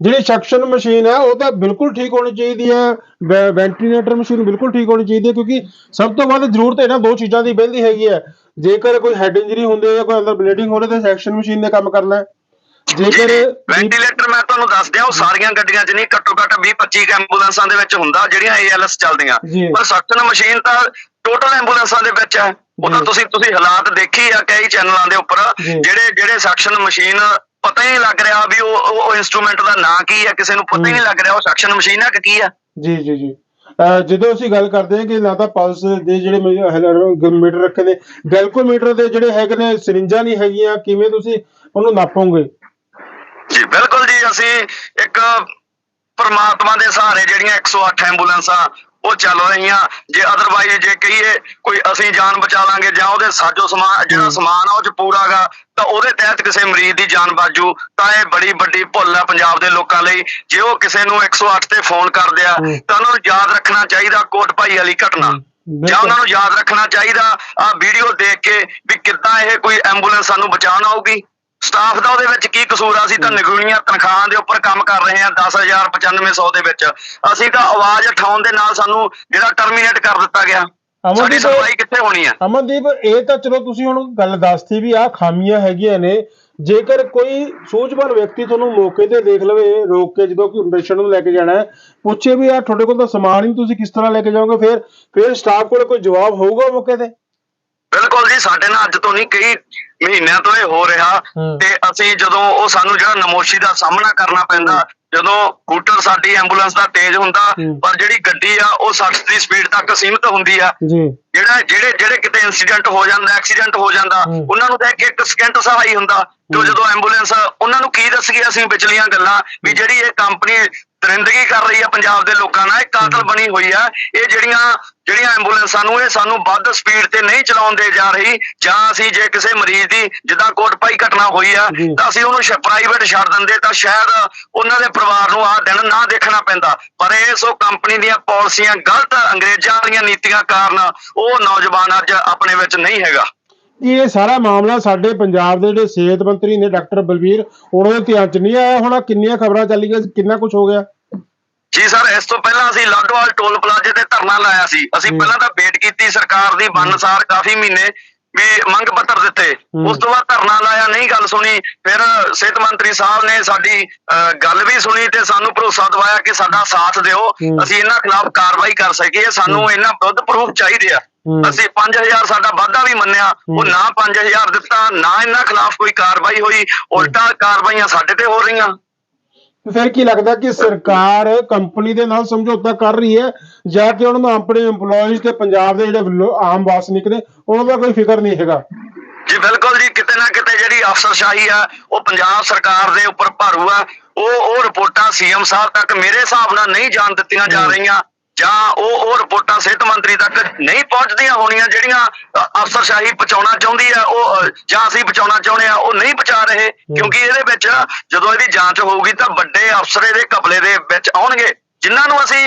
ਜਿਹੜੀ ਸਕਸ਼ਨ ਮਸ਼ੀਨ ਹੈ ਉਹ ਤਾਂ ਬਿਲਕੁਲ ਠੀਕ ਹੋਣੀ ਚਾਹੀਦੀ ਹੈ ਵੈਂਟੀਲੇਟਰ ਮਸ਼ੀਨ ਬਿਲਕੁਲ ਠੀਕ ਹੋਣੀ ਚਾਹੀਦੀ ਹੈ ਕਿਉਂਕਿ ਸਭ ਤੋਂ ਵੱਧ ਜ਼ਰੂਰਤ ਇਹਨਾਂ ਦੋ ਚੀਜ਼ਾਂ ਦੀ ਪੈਂਦੀ ਹੈਗੀ ਹੈ ਜੇਕਰ ਕੋਈ ਹੈਡ ਇੰਜਰੀ ਹੁੰਦੀ ਹੈ ਜਾਂ ਕੋਈ ਅੰਦਰ ਬਲੀਡਿੰਗ ਹੋ ਰਹੀ ਤਾਂ ਸੈਕਸ਼ਨ ਮਸ਼ੀਨ ਨੇ ਕੰਮ ਕਰਨਾ ਹੈ। ਜੇਕਰ ਵੈਂਟੀਲੇਟਰ ਮੈਂ ਤੁਹਾਨੂੰ ਦੱਸ ਦਿਆਂ ਉਹ ਸਾਰੀਆਂ ਗੱਡੀਆਂ 'ਚ ਨਹੀਂ ਘੱਟੋ ਘੱਟ 20 25 ਐਂਬੂਲੈਂਸਾਂ ਦੇ ਵਿੱਚ ਹੁੰਦਾ ਜਿਹੜੀਆਂ ਏਐਲਐਸ ਚੱਲਦੀਆਂ। ਪਰ ਸਕਸ਼ਨ ਮਸ਼ੀਨ ਤਾਂ ਟੋਟਲ ਐਂਬੂਲੈਂਸਾਂ ਦੇ ਵਿੱਚ ਹੈ। ਉਹ ਤਾਂ। ਤੁਸੀਂ ਤੁਸੀਂ ਹਾਲਾਤ ਦੇਖੀ ਆ ਕਈ ਚੈਨਲਾਂ ਦੇ ਉੱਪਰ। ਜਿਹੜੇ ਜਿਹੜੇ ਸਕਸ਼ਨ ਮਸ਼ੀਨ ਪਤਾ ਹੀ ਨਹੀਂ ਲੱਗ ਰਿਹਾ ਵੀ ਉਹ ਉਹ ਇਨਸਟਰੂਮੈਂਟ ਦਾ ਨਾਂ ਕੀ ਹੈ ਕਿਸੇ ਨੂੰ ਪਤਾ ਹੀ ਨਹੀਂ ਲੱਗ ਰਿਹਾ ਉਹ ਸਕਸ਼ਨ ਮਸ਼ੀਨ ਹੈ ਕਿ ਕੀ ਆ ਜੀ ਜੀ ਜੀ। ਜਦੋਂ ਅਸੀਂ ਗੱਲ ਕਰਦੇ ਹਾਂ ਕਿ ਨਾ ਤਾਂ ਪਲਸ ਦੇ ਜਿਹੜੇ ਮੀਟਰ ਰੱਖੇ ਨੇ ਗੈਲਕੋਮੀਟਰ ਦੇ ਜਿਹੜੇ ਹੈਗੇ ਨੇ, ਸਰਿੰਜਾਂ ਨਹੀਂ ਹੈਗੀਆਂ, ਕਿਵੇਂ ਤੁਸੀਂ ਉਹਨੂੰ ਨਾਪੋਗੇ? ਜੀ, ਬਿਲਕੁਲ ਜੀ, ਅਸੀਂ ਇੱਕ ਪਰਮਾਤਮਾ ਦੇ ਸਹਾਰੇ ਜਿਹੜੀਆਂ 108 ਐਂਬੂਲੈਂਸਾਂ ਉਹ ਚੱਲ ਰਹੀਆਂ ਜੇ ਅਦਰਵਾਈਜ਼ ਜੇ ਕਹੀਏ ਕੋਈ ਅਸੀਂ ਜਾਨ ਬਚਾ ਲਾਂਗੇ ਜਾਂ ਉਹਦੇ ਸਾਜੋ ਸਮਾਨ ਜਿਹੜਾ। ਸਮਾਨ ਆ ਉਹ ਚ ਪੂਰਾਗਾ ਤਾਂ ਉਹਦੇ ਤਹਿਤ ਕਿਸੇ ਮਰੀਜ਼ ਦੀ ਜਾਨ ਬਾਜੂ ਤਾਂ ਇਹ ਬੜੀ ਵੱਡੀ ਭੁੱਲ ਹੈ ਪੰਜਾਬ ਦੇ ਲੋਕਾਂ ਲਈ ਜੇ ਉਹ ਕਿਸੇ ਨੂੰ 108 ਤੇ ਫੋਨ ਕਰਦੇ ਆ। ਤਾਂ ਉਹਨਾਂ ਨੂੰ ਯਾਦ ਰੱਖਣਾ ਚਾਹੀਦਾ ਕੋਟ ਭਾਈ ਵਾਲੀ ਘਟਨਾ ਜਾਂ। ਉਹਨਾਂ ਨੂੰ ਯਾਦ ਰੱਖਣਾ ਚਾਹੀਦਾ ਆ ਵੀਡੀਓ ਦੇਖ ਕੇ ਵੀ ਕਿੱਦਾਂ ਇਹ ਕੋਈ ਐਂਬੂਲੈਂਸ ਸਾਨੂੰ ਬਚਾਉਣ ਆਊਗੀ ਸਟਾਫ ਦਾ ਉਹਦੇ ਵਿੱਚ ਕੀ ਕਸੂਰ ਆ? ਅਸੀਂ ਤਾਂ ਨਿਗੂਣੀਆਂ ਤਨਖਾਹਾਂ ਦੇ ਉੱਪਰ ਕੰਮ ਕਰ ਰਹੇ ਹਾਂ 10000 9500 ਦੇ ਵਿੱਚ। ਅਸੀਂ ਤਾਂ ਆਵਾਜ਼ ਉਠਾਉਣ ਦੇ ਨਾਲ ਸਾਨੂੰ ਜਿਹੜਾ ਟਰਮੀਨੇਟ ਕਰ ਦਿੱਤਾ ਗਿਆ। ਅਮਨਦੀਪ ਸੁਣਵਾਈ ਕਿੱਥੇ ਹੋਣੀ ਆ? ਅਮਨਦੀਪ ਇਹ ਤਾਂ ਚਲੋ ਤੁਸੀਂ ਹੁਣ ਗੱਲ ਦੱਸਤੀ ਵੀ ਆ ਖਾਮੀਆਂ ਹੈਗੀਆਂ ਨੇ। ਜੇਕਰ ਕੋਈ ਸੂਝਵਾਨ ਵਿਅਕਤੀ ਤੁਹਾਨੂੰ ਮੌਕੇ ਤੇ ਦੇਖ ਲਵੇ ਰੋਕ ਕੇ ਜਦੋਂ ਕਿ ਪੇਸ਼ੈਂਟ ਨੂੰ ਲੈ ਕੇ ਜਾਣਾ ਪੁੱਛੇ ਵੀ ਆ ਤੁਹਾਡੇ ਕੋਲ ਤਾਂ ਸਮਾਨ ਹੀ ਤੁਸੀਂ ਕਿਸ ਤਰ੍ਹਾਂ ਲੈ ਕੇ ਜਾਓਗੇ? ਫਿਰ ਫਿਰ ਸਟਾਫ ਕੋਲ ਕੋਈ ਜਵਾਬ ਹੋਊਗਾ ਮੌਕੇ ਤੇ? ਬਿਲਕੁਲ ਜੀ ਸਾਡੇ ਨਾਲ ਅੱਜ ਤੋਂ ਨਹੀਂ ਕਈ ਮਹੀਨਿਆਂ ਤੋਂ ਇਹ ਹੋ ਰਿਹਾ। ਤੇ ਅਸੀਂ ਜਦੋਂ ਉਹ ਸਾਨੂੰ ਜਿਹੜਾ ਨਮੋਸ਼ੀ ਦਾ ਸਾਹਮਣਾ ਕਰਨਾ ਪੈਂਦਾ ਜਦੋਂ ਹੂਟਰ ਸਾਡੀ ਐਂਬੂਲੈਂਸ ਦਾ ਤੇਜ਼ ਹੁੰਦਾ। ਪਰ ਜਿਹੜੀ ਗੱਡੀ ਆ ਉਹ 60 ਦੀ ਸਪੀਡ ਤੱਕ ਸੀਮਿਤ ਹੁੰਦੀ ਆ ਜੀ ਜਿਹੜਾ ਜਿਹੜੇ ਜਿਹੜੇ ਕਿਤੇ ਇਨਸੀਡੈਂਟ ਹੋ ਜਾਂਦਾ ਐਕਸੀਡੈਂਟ ਹੋ ਜਾਂਦਾ। ਉਹਨਾਂ ਨੂੰ ਕੇ ਇੱਕ ਸਕਿੰਟ ਸਹਾਈ ਹੁੰਦਾ ਤੇ ਹੂੰ। ਜਦੋਂ ਐਂਬੂਲੈਂਸ ਉਹਨਾਂ ਨੂੰ ਕੀ ਦੱਸੀਏ ਅਸੀਂ ਵਿਚਲੀਆਂ ਗੱਲਾਂ ਵੀ ਜਿਹੜੀ ਇਹ ਕੰਪਨੀ ਦਰਿੰਦਗੀ ਕਰ ਰਹੀ ਆ ਪੰਜਾਬ ਦੇ ਲੋਕਾਂ ਨਾਲ ਇਹ ਕਾਤਲ ਬਣੀ ਹੋਈ ਆ। ਇਹ ਜਿਹੜੀਆਂ ਜਿਹੜੀਆਂ ਐਂਬੂਲੈਂਸਾਂ ਨੂੰ ਇਹ ਸਾਨੂੰ ਵੱਧ ਸਪੀਡ ਤੇ ਨਹੀਂ ਚਲਾਉਣ ਦੇ ਜਾ ਰਹੀ ਜਾਂ ਅਸੀਂ ਜੇ ਕਿਸੇ ਮਰੀਜ਼ ਦੀ ਜਿੱਦਾਂ ਕੋਟਪਾਈ ਘਟਨਾ ਹੋਈ ਆ। ਤਾਂ ਅਸੀਂ ਉਹਨੂੰ ਪ੍ਰਾਈਵੇਟ ਛੱਡ ਦਿੰਦੇ ਤਾਂ ਸ਼ਾਇਦ ਉਹਨਾਂ ਦੇ ਪਰਿਵਾਰ ਨੂੰ ਆਹ ਦਿਨ ਨਾ ਦੇਖਣਾ ਪੈਂਦਾ। ਪਰ ਇਸ ਉਹ ਕੰਪਨੀ ਦੀਆਂ ਪਾਲਿਸੀਆਂ ਗਲਤ ਅੰਗਰੇਜ਼ਾਂ ਵਾਲੀਆਂ ਨੀਤੀਆਂ ਕਾਰਨ ਉਹ ਨੌਜਵਾਨ ਅੱਜ ਆਪਣੇ ਵਿੱਚ ਨਹੀਂ ਹੈਗਾ। ਇਹ ਸਾਰਾ ਮਾਮਲਾ ਸਾਡੇ ਪੰਜਾਬ ਦੇ ਜਿਹੜੇ ਸਿਹਤ ਮੰਤਰੀ ਨੇ ਡਾਕਟਰ ਬਲਵੀਰ ਉਹਨਾਂ ਦੇ ਧਿਆਨ ਚ ਨਹੀਂ ਆਇਆ ਹੁਣ ਕਿੰਨੀਆਂ ਖਬਰਾਂ ਚੱਲੀਆਂ ਕਿੰਨਾ ਕੁਝ ਹੋ ਗਿਆ ਜੀ ਸਰ ਇਸ ਤੋਂ ਪਹਿਲਾਂ ਅਸੀਂ ਲਾਡੋਵਾਲ ਟੋਲ ਪਲਾਜ਼ੇ ਤੇ ਧਰਨਾ ਲਾਇਆ ਸੀ ਅਸੀਂ। ਪਹਿਲਾਂ ਤਾਂ ਵੇਟ ਕੀਤੀ ਸਰਕਾਰ ਦੀ ਬੰਨਸਾਰ ਕਾਫੀ ਮਹੀਨੇ ਵੀ ਮੰਗ ਪੱਤਰ ਦਿੱਤੇ। ਉਸ ਤੋਂ ਬਾਅਦ ਧਰਨਾ ਲਾਇਆ ਨਹੀਂ ਗੱਲ ਸੁਣੀ ਫਿਰ ਸਿਹਤ ਮੰਤਰੀ ਸਾਹਿਬ ਨੇ ਸਾਡੀ ਗੱਲ ਵੀ ਸੁਣੀ ਤੇ ਸਾਨੂੰ ਭਰੋਸਾ ਦਿਵਾਇਆ ਕਿ ਸਾਡਾ ਸਾਥ ਦਿਓ। ਅਸੀਂ ਇਹਨਾਂ ਖਿਲਾਫ ਕਾਰਵਾਈ ਕਰ ਸਕੀਏ ਸਾਨੂੰ। ਇਹਨਾਂ ਵਿਰੁੱਧ ਪ੍ਰੂਫ ਚਾਹੀਦੇ ਆ। ਅਸੀਂ 5000 ਸਾਡਾ ਵਾਅਦਾ ਵੀ ਮੰਨਿਆ ਉਹ। ਨਾ 5000 ਦਿੱਤਾ ਨਾ ਇਹਨਾਂ ਖਿਲਾਫ ਕੋਈ ਕਾਰਵਾਈ ਹੋਈ ਉਲਟਾ ਕਾਰਵਾਈਆਂ ਸਾਡੇ ਤੇ ਹੋ ਰਹੀਆਂ ਫਿਰ ਕੀ ਲੱਗਦਾ ਕਿ ਸਰਕਾਰ ਕੰਪਨੀ ਦੇ ਨਾਲ ਸਮਝੌਤਾ ਕਰ ਰਹੀ ਹੈ ਜਾਂ ਕਿ ਉਹਨਾਂ ਨੂੰ ਆਪਣੇ EMPLOYEES ਤੇ ਪੰਜਾਬ ਦੇ ਜਿਹੜੇ ਆਮ ਵਾਸਨਿਕ ਨੇ ਉਹਨਾਂ ਦਾ ਕੋਈ ਫਿਕਰ ਨਹੀਂ ਹੈਗਾ ਜੀ ਬਿਲਕੁਲ ਜੀ ਕਿਤੇ ਨਾ ਕਿਤੇ ਜਿਹੜੀ ਅਫਸਰਸ਼ਾਹੀ ਆ ਉਹ ਪੰਜਾਬ ਸਰਕਾਰ ਦੇ ਉੱਪਰ ਭਾਰੂ ਆ ਉਹ ਉਹ ਰਿਪੋਰਟਾਂ ਸੀਐਮ ਸਾਹਿਬ ਤੱਕ ਮੇਰੇ ਹਿਸਾਬ ਨਾਲ ਨਹੀਂ ਜਾਣ ਦਿੱਤੀਆਂ ਜਾ। ਰਹੀਆਂ ਜਾਂ ਉਹ ਉਹ ਰਿਪੋਰਟਾਂ ਸਿਹਤ ਮੰਤਰੀ ਤੱਕ ਨਹੀਂ ਪਹੁੰਚਦੀਆਂ ਹੋਣੀਆਂ ਜਿਹੜੀਆਂ ਅਫਸਰਸ਼ਾਹੀ ਪਹੁੰਚਾਉਣਾ ਚਾਹੁੰਦੀ ਆ ਉਹ ਜਾਂ ਅਸੀਂ ਪਹੁੰਚਾਉਣਾ ਚਾਹੁੰਦੇ ਆ ਉਹ ਨਹੀਂ ਪਹੁੰਚਾ ਰਹੇ। ਕਿਉਂਕਿ ਇਹਦੇ ਵਿੱਚ ਜਦੋਂ ਇਹਦੀ ਜਾਂਚ ਹੋਊਗੀ ਤਾਂ ਵੱਡੇ ਅਫਸਰ ਇਹਦੇ ਕਬਲੇ ਦੇ ਵਿੱਚ ਆਉਣਗੇ। ਜਿਨ੍ਹਾਂ ਨੂੰ ਅਸੀਂ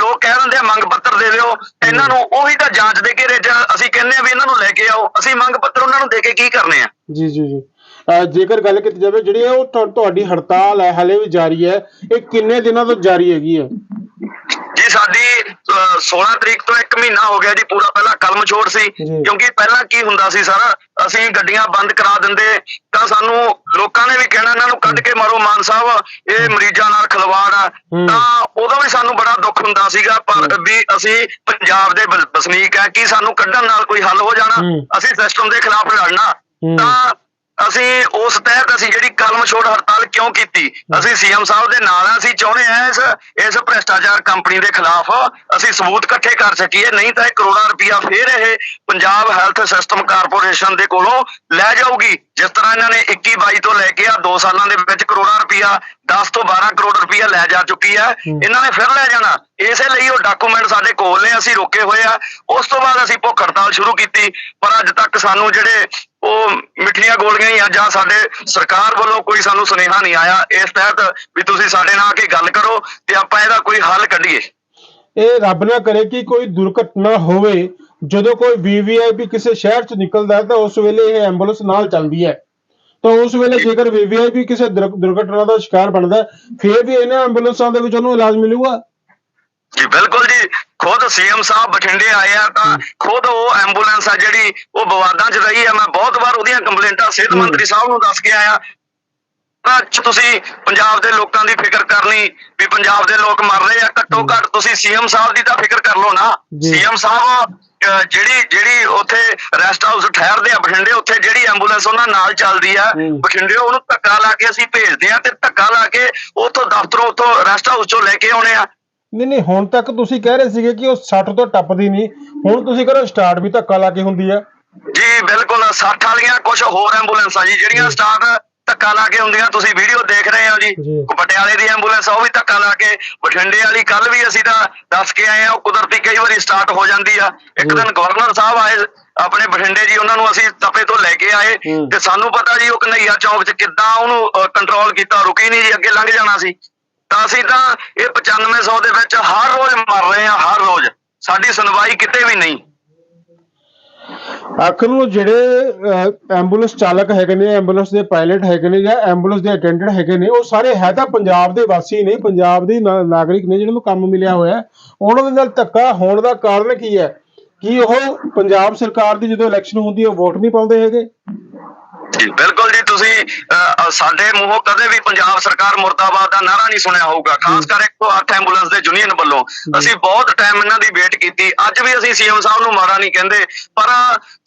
ਲੋਕ ਕਹਿ ਦਿੰਦੇ ਆ ਮੰਗ ਪੱਤਰ ਦੇ ਦਿਓ ਇਹਨਾਂ ਨੂੰ ਉਹੀ ਤਾਂ ਜਾਂਚ ਦੇ ਘੇਰੇ 'ਚ ਅਸੀਂ ਕਹਿੰਦੇ ਆ ਵੀ ਇਹਨਾਂ ਨੂੰ ਲੈ ਕੇ ਆਓ। ਅਸੀਂ ਮੰਗ ਪੱਤਰ ਉਹਨਾਂ ਨੂੰ ਦੇ ਕੇ ਕੀ ਕਰਨੇ ਆ? ਜੀ ਜੀ ਜੀ। ਜੇਕਰ ਗੱਲ ਕੀਤੀ ਜਾਵੇ ਜਿਹੜੀ ਉਹ ਤੁਹਾ- ਤੁਹਾਡੀ ਹੜਤਾਲ ਹੈ ਹਲੇ ਵੀ ਜਾਰੀ ਹੈ ਇਹ ਕਿੰਨੇ ਦਿਨਾਂ ਤੋਂ ਜਾਰੀ ਹੈਗੀ ਹੈ? ਜੀ ਸਾਡੀ ਅਹ, 16 ਤਰੀਕ ਤੋਂ 1 ਮਹੀਨਾ ਹੋ ਗਿਆ ਜੀ ਪੂਰਾ ਪਹਿਲਾਂ ਕਲਮ ਛੋੜ ਸੀ। ਕਿਉਂਕਿ ਪਹਿਲਾਂ ਕੀ ਹੁੰਦਾ ਸੀ ਸਰ ਅਸੀਂ ਗੱਡੀਆਂ ਬੰਦ ਕਰਾ ਦਿੰਦੇ ਤਾਂ ਸਾਨੂੰ ਲੋਕਾਂ ਨੇ ਵੀ ਕਹਿਣਾ ਇਹਨਾਂ ਨੂੰ ਕੱਢ ਕੇ ਮਾਰੋ ਮਾਨ ਸਾਹਿਬ ਇਹ ਮਰੀਜ਼ਾਂ ਨਾਲ ਖਿਲਵਾੜ ਆ। ਤਾਂ ਉਦੋਂ ਵੀ ਸਾਨੂੰ ਬੜਾ ਦੁੱਖ ਹੁੰਦਾ ਸੀਗਾ ਪਰ ਵੀ ਅਸੀਂ ਪੰਜਾਬ ਦੇ ਵਸ- ਵਸਨੀਕ ਆ ਕਿ ਸਾਨੂੰ ਕੱਢਣ ਨਾਲ ਕੋਈ ਹੱਲ ਹੋ ਜਾਣਾ। ਅਸੀਂ ਸਿਸਟਮ ਦੇ ਖਿਲਾਫ ਲੜਨਾ। ਤਾਂ ਅਸੀਂ ਉਸ ਤਹਿਤ ਅਸੀਂ ਜਿਹੜੀ ਕਲਮ ਛੋੜ ਹੜਤਾਲ ਕਿਉਂ ਕੀਤੀ? ਅਸੀਂ ਸੀਐਮ ਸਾਹਿਬ ਦੇ ਨਾਲ ਅਸੀਂ ਚਾਹੁੰਦੇ ਆ ਇਸ ਇਸ ਭ੍ਰਿਸ਼ਟਾਚਾਰ ਕੰਪਨੀ ਦੇ ਖਿਲਾਫ ਅਸੀਂ ਸਬੂਤ ਇਕੱਠੇ ਕਰ ਸਕੀਏ। ਨਹੀਂ ਤਾਂ ਇਹ ਕਰੋੜਾਂ ਰੁਪਇਆ ਫੇਰ ਇਹ ਪੰਜਾਬ ਹੈਲਥ ਸਿਸਟਮ ਕਾਰਪੋਰੇਸ਼ਨ ਦੇ ਕੋਲੋਂ ਲੈ ਜਾਊਗੀ। ਜਿਸ ਤਰ੍ਹਾਂ ਇਹਨਾਂ ਨੇ 21 22 ਤੋਂ ਲੈ ਕੇ ਆ 2 ਸਾਲਾਂ ਦੇ ਵਿੱਚ ਕਰੋੜਾਂ ਰੁਪਇਆ 10 ਤੋਂ 12 ਕਰੋੜ ਰੁਪਇਆ ਲੈ ਜਾ ਚੁੱਕੀ ਹੂੰ। ਇਹਨਾਂ ਨੇ ਫਿਰ ਲੈ ਜਾਣਾ। ਇਸੇ ਲਈ ਉਹ ਡਾਕੂਮੈਂਟ ਸਾਡੇ ਕੋਲ ਨੇ ਅਸੀਂ ਰੋਕੇ ਹੋਏ ਆ। ਉਸ ਤੋਂ ਬਾਅਦ ਅਸੀਂ ਭੁੱਖ ਹੜਤਾਲ ਸ਼ੁਰੂ ਕੀਤੀ। ਪਰ ਅੱਜ ਤੱਕ ਸਾਨੂੰ ਜਿਹੜੇ ਉਹ ਮਿੱਠੀਆਂ ਗੋਲੀਆਂ ਹੀ ਆ ਜਾਂ ਸਾਡੇ ਸਰਕਾਰ ਵੱਲੋਂ ਕੋਈ ਸਾਨੂੰ ਸੁਨੇਹਾ ਨਹੀਂ ਆਇਆ। ਇਸ ਤਹਿਤ ਵੀ ਤੁਸੀਂ ਸਾਡੇ ਨਾਲ ਆ ਕੇ ਗੱਲ ਕਰੋ ਤੇ ਆਪਾਂ ਇਹਦਾ ਕੋਈ ਹੱਲ ਕੱਢੀਏ। ਇਹ ਰੱਬ ਨਾ ਕਰੇ ਕਿ ਕੋਈ ਦੁਰਘਟਨਾ ਹੋਵੇ। ਜਦੋਂ ਕੋਈ ਵੀਵੀਆਈਪੀ ਕਿਸੇ ਸ਼ਹਿਰ ਚ ਨਿਕਲਦਾ ਤਾਂ ਉਸ ਵੇਲੇ ਇਹ ਐਂਬੂਲੈਂਸ ਨਾਲ ਚੱਲਦੀ ਹੈ। ਤਾਂ ਉਸ ਵੇਲੇ ਜੇਕਰ ਵੀਵੀਆਈਪੀ ਕਿਸੇ ਦੁਰ- ਦੁਰਘਟਨਾ ਦਾ ਸ਼ਿਕਾਰ ਬਣਦਾ ਫਿਰ ਵੀ ਇਹਨਾਂ ਐਂਬੂਲੈਂਸਾਂ ਦੇ ਵਿੱਚ ਉਹਨੂੰ ਇਲਾਜ ਮਿਲੂਗਾ? ਜੀ ਬਿਲਕੁਲ ਜੀ। ਖੁਦ ਸੀਐਮ ਸਾਹਿਬ ਬਠਿੰਡੇ ਆਏ ਆ ਤਾਂ ਖੁਦ ਉਹ ਐਂਬੂਲੈਂਸ ਆ ਜਿਹੜੀ ਉਹ ਬਵਾਦਾਂ 'ਚ ਰਹੀ ਆ ਮੈਂ ਬਹੁਤ ਵਾਰ ਉਹਦੀਆਂ ਕੰਪਲੇਂਟਾਂ ਸਿਹਤ। ਮੰਤਰੀ ਸਾਹਿਬ ਨੂੰ ਦੱਸ ਕੇ ਆਇਆ ਤਾਂ ਚ- ਤੁਸੀਂ ਪੰਜਾਬ ਦੇ ਲੋਕਾਂ ਦੀ ਫਿਕਰ ਕਰਨੀ ਵੀ ਪੰਜਾਬ ਦੇ ਲੋਕ ਮਰ ਰਹੇ ਆ ਘੱਟੋ ਘੱਟ ਤੁਸੀਂ ਸੀਐਮ ਸਾਹਿਬ ਦੀ ਤਾਂ ਫਿਕਰ ਕਰ ਲਓ ਨਾ। ਸੀਐਮ ਸਾਹਿਬ ਜਿਹੜੀ ਜਿਹੜੀ ਉੱਥੇ ਰੈਸਟ ਹਾਊਸ ਠਹਿਰਦੇ ਆ ਬਠਿੰਡੇ ਉੱਥੇ ਜਿਹੜੀ ਐਂਬੂਲੈਂਸ ਉਹਨਾਂ ਨਾਲ ਚੱਲਦੀ ਆ। ਬਠਿੰਡੇ ਉਹਨੂੰ ਧੱਕਾ ਲਾ ਕੇ ਅਸੀਂ ਭੇਜਦੇ ਆ ਤੇ ਧੱਕਾ ਲਾ ਕੇ ਉਥੋਂ ਦਫ਼ਤਰੋਂ ਉਥੋਂ ਰੈਸਟ ਹਾਊਸ ਚੋਂ ਲੈ ਕੇ ਆਉਣੇ ਆ ਨਹੀਂ ਨਹੀਂ ਹੁਣ ਤੱਕ ਤੁਸੀਂ ਕਹਿ ਰਹੇ ਸੀਗੇ ਕਿ ਉਹ 60 ਤੋਂ ਟੱਪਦੀ ਨਹੀਂ ਹੁਣ ਤੁਸੀਂ ਕਰੋ ਸਟਾਰਟ ਵੀ ਧੱਕਾ ਲਾ ਕੇ ਹੁੰਦੀ ਹੈ ਜੀ ਬਿਲਕੁਲ 60 ਵਾਲੀਆਂ ਕੁਝ ਹੋਰ ਐਂਬੂਲੈਂਸਾਂ ਜੀ ਜਿਹੜੀਆਂ। ਸਟਾਰਟ ਧੱਕਾ ਲਾ ਕੇ ਹੁੰਦੀਆਂ ਤੁਸੀਂ ਵੀਡੀਓ ਦੇਖ ਰਹੇ ਹੋ ਜੀ। ਪਟਿਆਲੇ ਦੀ ਐਂਬੂਲੈਂਸ ਆ, ਉਹ ਵੀ ਧੱਕਾ ਲਾ ਕੇ ਬਠਿੰਡੇ ਵਾਲੀ ਕੱਲ ਵੀ ਅਸੀਂ ਤਾਂ ਦੱਸ ਕੇ ਆਏ ਆ ਉਹ ਕੁਦਰਤੀ ਕਈ ਵਾਰੀ ਸਟਾਰਟ ਹੋ ਜਾਂਦੀ ਆ ਇੱਕ। ਦਿਨ ਗਵਰਨਰ ਸਾਹਿਬ ਆਏ ਆਪਣੇ ਬਠਿੰਡੇ ਜੀ ਉਹਨਾਂ ਨੂੰ ਅਸੀਂ ਤਪੇ ਤੋਂ ਲੈ ਕੇ ਆਏ। ਤੇ ਸਾਨੂੰ ਪਤਾ ਜੀ ਉਹ ਕਨਈਆ ਚੌਕ 'ਚ ਕਿੱਦਾਂ ਉਹਨੂੰ ਕੰਟਰੋਲ ਕੀਤਾ ਰੁਕੀ ਨਹੀਂ ਜੀ ਅੱਗੇ ਲੰਘ ਜਾਣਾ ਸੀ ਤਾਂ ਅਸੀਂ ਤਾਂ ਇਹ 9500 ਦੇ ਵਿੱਚ ਹਰ ਰੋਜ਼ ਮਰ ਰਹੇ ਆ ਹਰ ਰੋਜ਼। ਸਾਡੀ ਸੁਣਵਾਈ ਕਿਤੇ ਵੀ ਨਹੀਂ। ਆਖਰ ਨੂੰ ਜਿਹੜੇ ਐਂਬੂਲੈਂਸ ਚਾਲਕ ਹੈਗੇ ਨੇ ਐਂਬੂਲੈਂਸ ਦੇ ਪਾਇਲਟ ਹੈਗੇ ਨੇ ਜਾਂ ਐਂਬੂਲੈਂਸ ਦੇ ਅਟੈਂਡੈਂਟ ਹੈਗੇ ਨੇ, ਉਹ ਸਾਰੇ ਹੈ ਤਾਂ ਪੰਜਾਬ ਦੇ ਵਾਸੀ ਨੇ, ਪੰਜਾਬ ਦੇ ਨਾਗਰਿਕ ਨੇ ਜਿਹਨਾਂ ਨੂੰ ਕੰਮ ਮਿਲਿਆ ਹੋਇਆ ਉਹਨਾਂ ਦੇ ਨਾਲ ਧੱਕਾ ਹੋਣ ਦਾ ਕਾਰਨ ਕੀ ਹੈ? ਕਿ ਉਹ ਪੰਜਾਬ ਸਰਕਾਰ ਦੀ ਜਦੋਂ ਇਲੈਕਸ਼ਨ ਹੁੰਦੀ ਹੈ ਵੋਟ ਨਹੀਂ ਪਾਉਂਦੇ ਹੈਗੇ? ਬਿਲਕੁਲ ਜੀ ਤੁਸੀਂ ਸਾਡੇ ਮੂੰਹੋਂ ਕਦੇ ਵੀ ਪੰਜਾਬ ਸਰਕਾਰ ਮੁਰਦਾਬਾਦ ਦਾ ਨਾਰਾ ਨਹੀਂ ਸੁਣਿਆ ਹੋਊਗਾ। ਖਾਸ ਕਰ 108 ਐਂਬੂਲੈਂਸ ਦੇ ਯੂਨੀਅਨ ਵੱਲੋਂ। ਅਸੀਂ ਬਹੁਤ ਟਾਈਮ ਇਹਨਾਂ ਦੀ ਵੇਟ ਕੀਤੀ। ਅੱਜ ਵੀ ਅਸੀਂ ਸੀਐਮ ਸਾਹਿਬ ਨੂੰ ਮਾੜਾ ਨਹੀਂ ਕਹਿੰਦੇ ਪਰ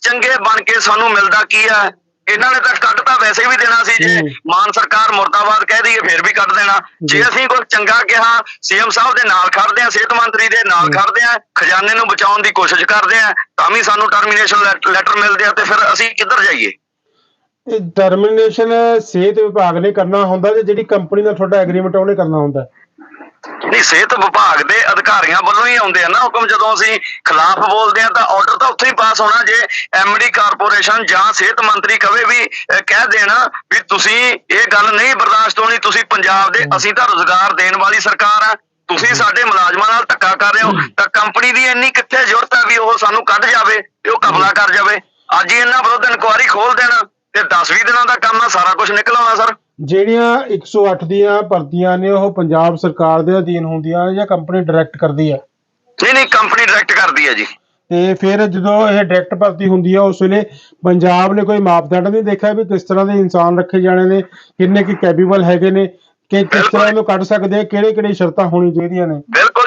ਚੰਗੇ ਬਣ ਕੇ ਸਾਨੂੰ ਮਿਲਦਾ ਕੀ ਆ ਇਹਨਾਂ ਨੇ ਤਾਂ ਕੱਢ ਤਾਂ ਵੈਸੇ ਵੀ ਦੇਣਾ ਸੀ ਜੇ। ਮਾਨ ਸਰਕਾਰ ਮੁਰਦਾਬਾਦ ਕਹਿ ਦਈਏ ਫੇਰ ਵੀ ਕੱਢ ਦੇਣਾ। ਜੇ। ਅਸੀਂ ਕੋਈ ਚੰਗਾ ਕਿਹਾ ਸੀਐਮ ਸਾਹਿਬ ਦੇ ਨਾਲ ਖੜਦੇ ਆ ਸਿਹਤ ਮੰਤਰੀ ਦੇ ਨਾਲ। ਖੜਦੇ ਆ ਖਜ਼ਾਨੇ ਨੂੰ ਬਚਾਉਣ ਦੀ ਕੋਸ਼ਿਸ਼ ਕਰਦੇ ਆ ਤਾਂ ਵੀ ਸਾਨੂੰ ਟਰਮੀਨੇਸ਼ਨ ਲੈਟਰ ਮਿਲਦੇ ਆ ਤੇ ਫਿਰ ਅਸੀਂ ਕਿੱਧਰ ਜਾਈਏ? ਟਰਮੀਨੇਸ਼ਨ ਸਿਹਤ ਵਿਭਾਗ ਨੇ ਕਰਨਾ ਹੁੰਦਾ ਤੇ ਜਿਹੜੀ ਕੰਪਨੀ ਨਾਲ ਤੁਹਾਡਾ ਐਗਰੀਮੈਂਟ ਉਹਨੇ ਕਰਨਾ ਹੁੰਦਾ। ਨਹੀਂ, ਸਿਹਤ ਵਿਭਾਗ ਦੇ ਅਧਿਕਾਰੀਆਂ ਵੱਲੋਂ ਹੀ ਆਉਂਦੇ ਆ ਨਾ ਹੁਕਮ। ਜਦੋਂ ਅਸੀਂ ਖਿਲਾਫ ਬੋਲਦੇ ਆ ਤਾਂ ਆਰਡਰ ਤਾਂ ਉੱਥੇ ਹੀ ਪਾਸ ਹੋਣਾ। ਜੇ ਐਮਡੀ ਕਾਰਪੋਰੇਸ਼ਨ ਜਾਂ ਸਿਹਤ ਮੰਤਰੀ ਕਵੇ ਵੀ ਕਹਿ ਦੇਣਾ ਵੀ ਤੁਸੀਂ ਇਹ ਗੱਲ ਨਹੀਂ ਬਰਦਾਸ਼ਤ ਹੋਣੀ, ਤੁਸੀਂ ਪੰਜਾਬ ਦੇ, ਅਸੀਂ ਤਾਂ ਰੋਜ਼ਗਾਰ ਦੇਣ ਵਾਲੀ ਸਰਕਾਰ ਆ। ਤੁਸੀਂ ਸਾਡੇ ਮੁਲਾਜ਼ਮਾਂ ਨਾਲ ਧੱਕਾ ਕਰ ਰਹੇ ਹੋ। ਤਾਂ ਕੰਪਨੀ ਦੀ ਇੰਨੀ ਕਿੱਥੇ ਜ਼ਰੂਰਤ ਹੈ ਵੀ ਉਹ ਸਾਨੂੰ ਕੱਢ ਜਾਵੇ ਤੇ ਉਹ ਕਬਲਾ ਕਰ ਜਾਵੇ। ਅੱਜ ਹੀ ਇਹਨਾਂ ਵਿਰੁੱਧ ਇਨਕੁਆਰੀ ਖੋਲ ਦੇਣ। ਤੇ 10-20 ਦਿਨਾਂ ਦਾ ਕੰਮ ਆ ਸਾਰਾ ਕੁਝ ਨਿਕਲ ਆਉਣਾ ਸਰ? ਜਿਹੜੀਆਂ 108 ਦੀਆਂ ਭਰਤੀਆਂ ਨੇ ਉਹ ਪੰਜਾਬ ਸਰਕਾਰ ਦੇ ਅਧੀਨ ਹੁੰਦੀਆਂ ਜਾਂ ਕੰਪਨੀ ਡਾਇਰੈਕਟ ਕਰਦੀ ਹੈ ਨਹੀਂ ਨਹੀਂ ਕੰਪਨੀ ਡਾਇਰੈਕਟ ਕਰਦੀ ਹੈ ਜੀ। ਤੇ ਫਿਰ ਜਦੋਂ ਇਹ ਡਾਇਰੈਕਟ ਭਰਤੀ ਹੁੰਦੀ ਆ ਉਸ ਵੇਲੇ ਪੰਜਾਬ ਨੇ ਕੋਈ ਮਾਪਦੰਡ ਨਹੀਂ ਦੇਖਿਆ ਵੀ ਕਿਸ ਤਰ੍ਹਾਂ ਦੇ ਇਨਸਾਨ ਰੱਖੇ ਜਾਣੇ ਨੇ ਕਿੰਨੇ ਕੀ ਕੈਪੇਬਲ ਹੈਗੇ ਨੇ ਕਿ ਕਿਸ ਤਰ੍ਹਾਂ ਇਹਨੂੰ ਕੱਢ ਸਕਦੇ ਆ ਕਿਹੜੇ ਕਿਹੜੇ ਸ਼ਰਤਾਂ ਹੋਣੀ ਚਾਹੀਦੀਆਂ ਨੇ? ਬਿਲਕੁਲ।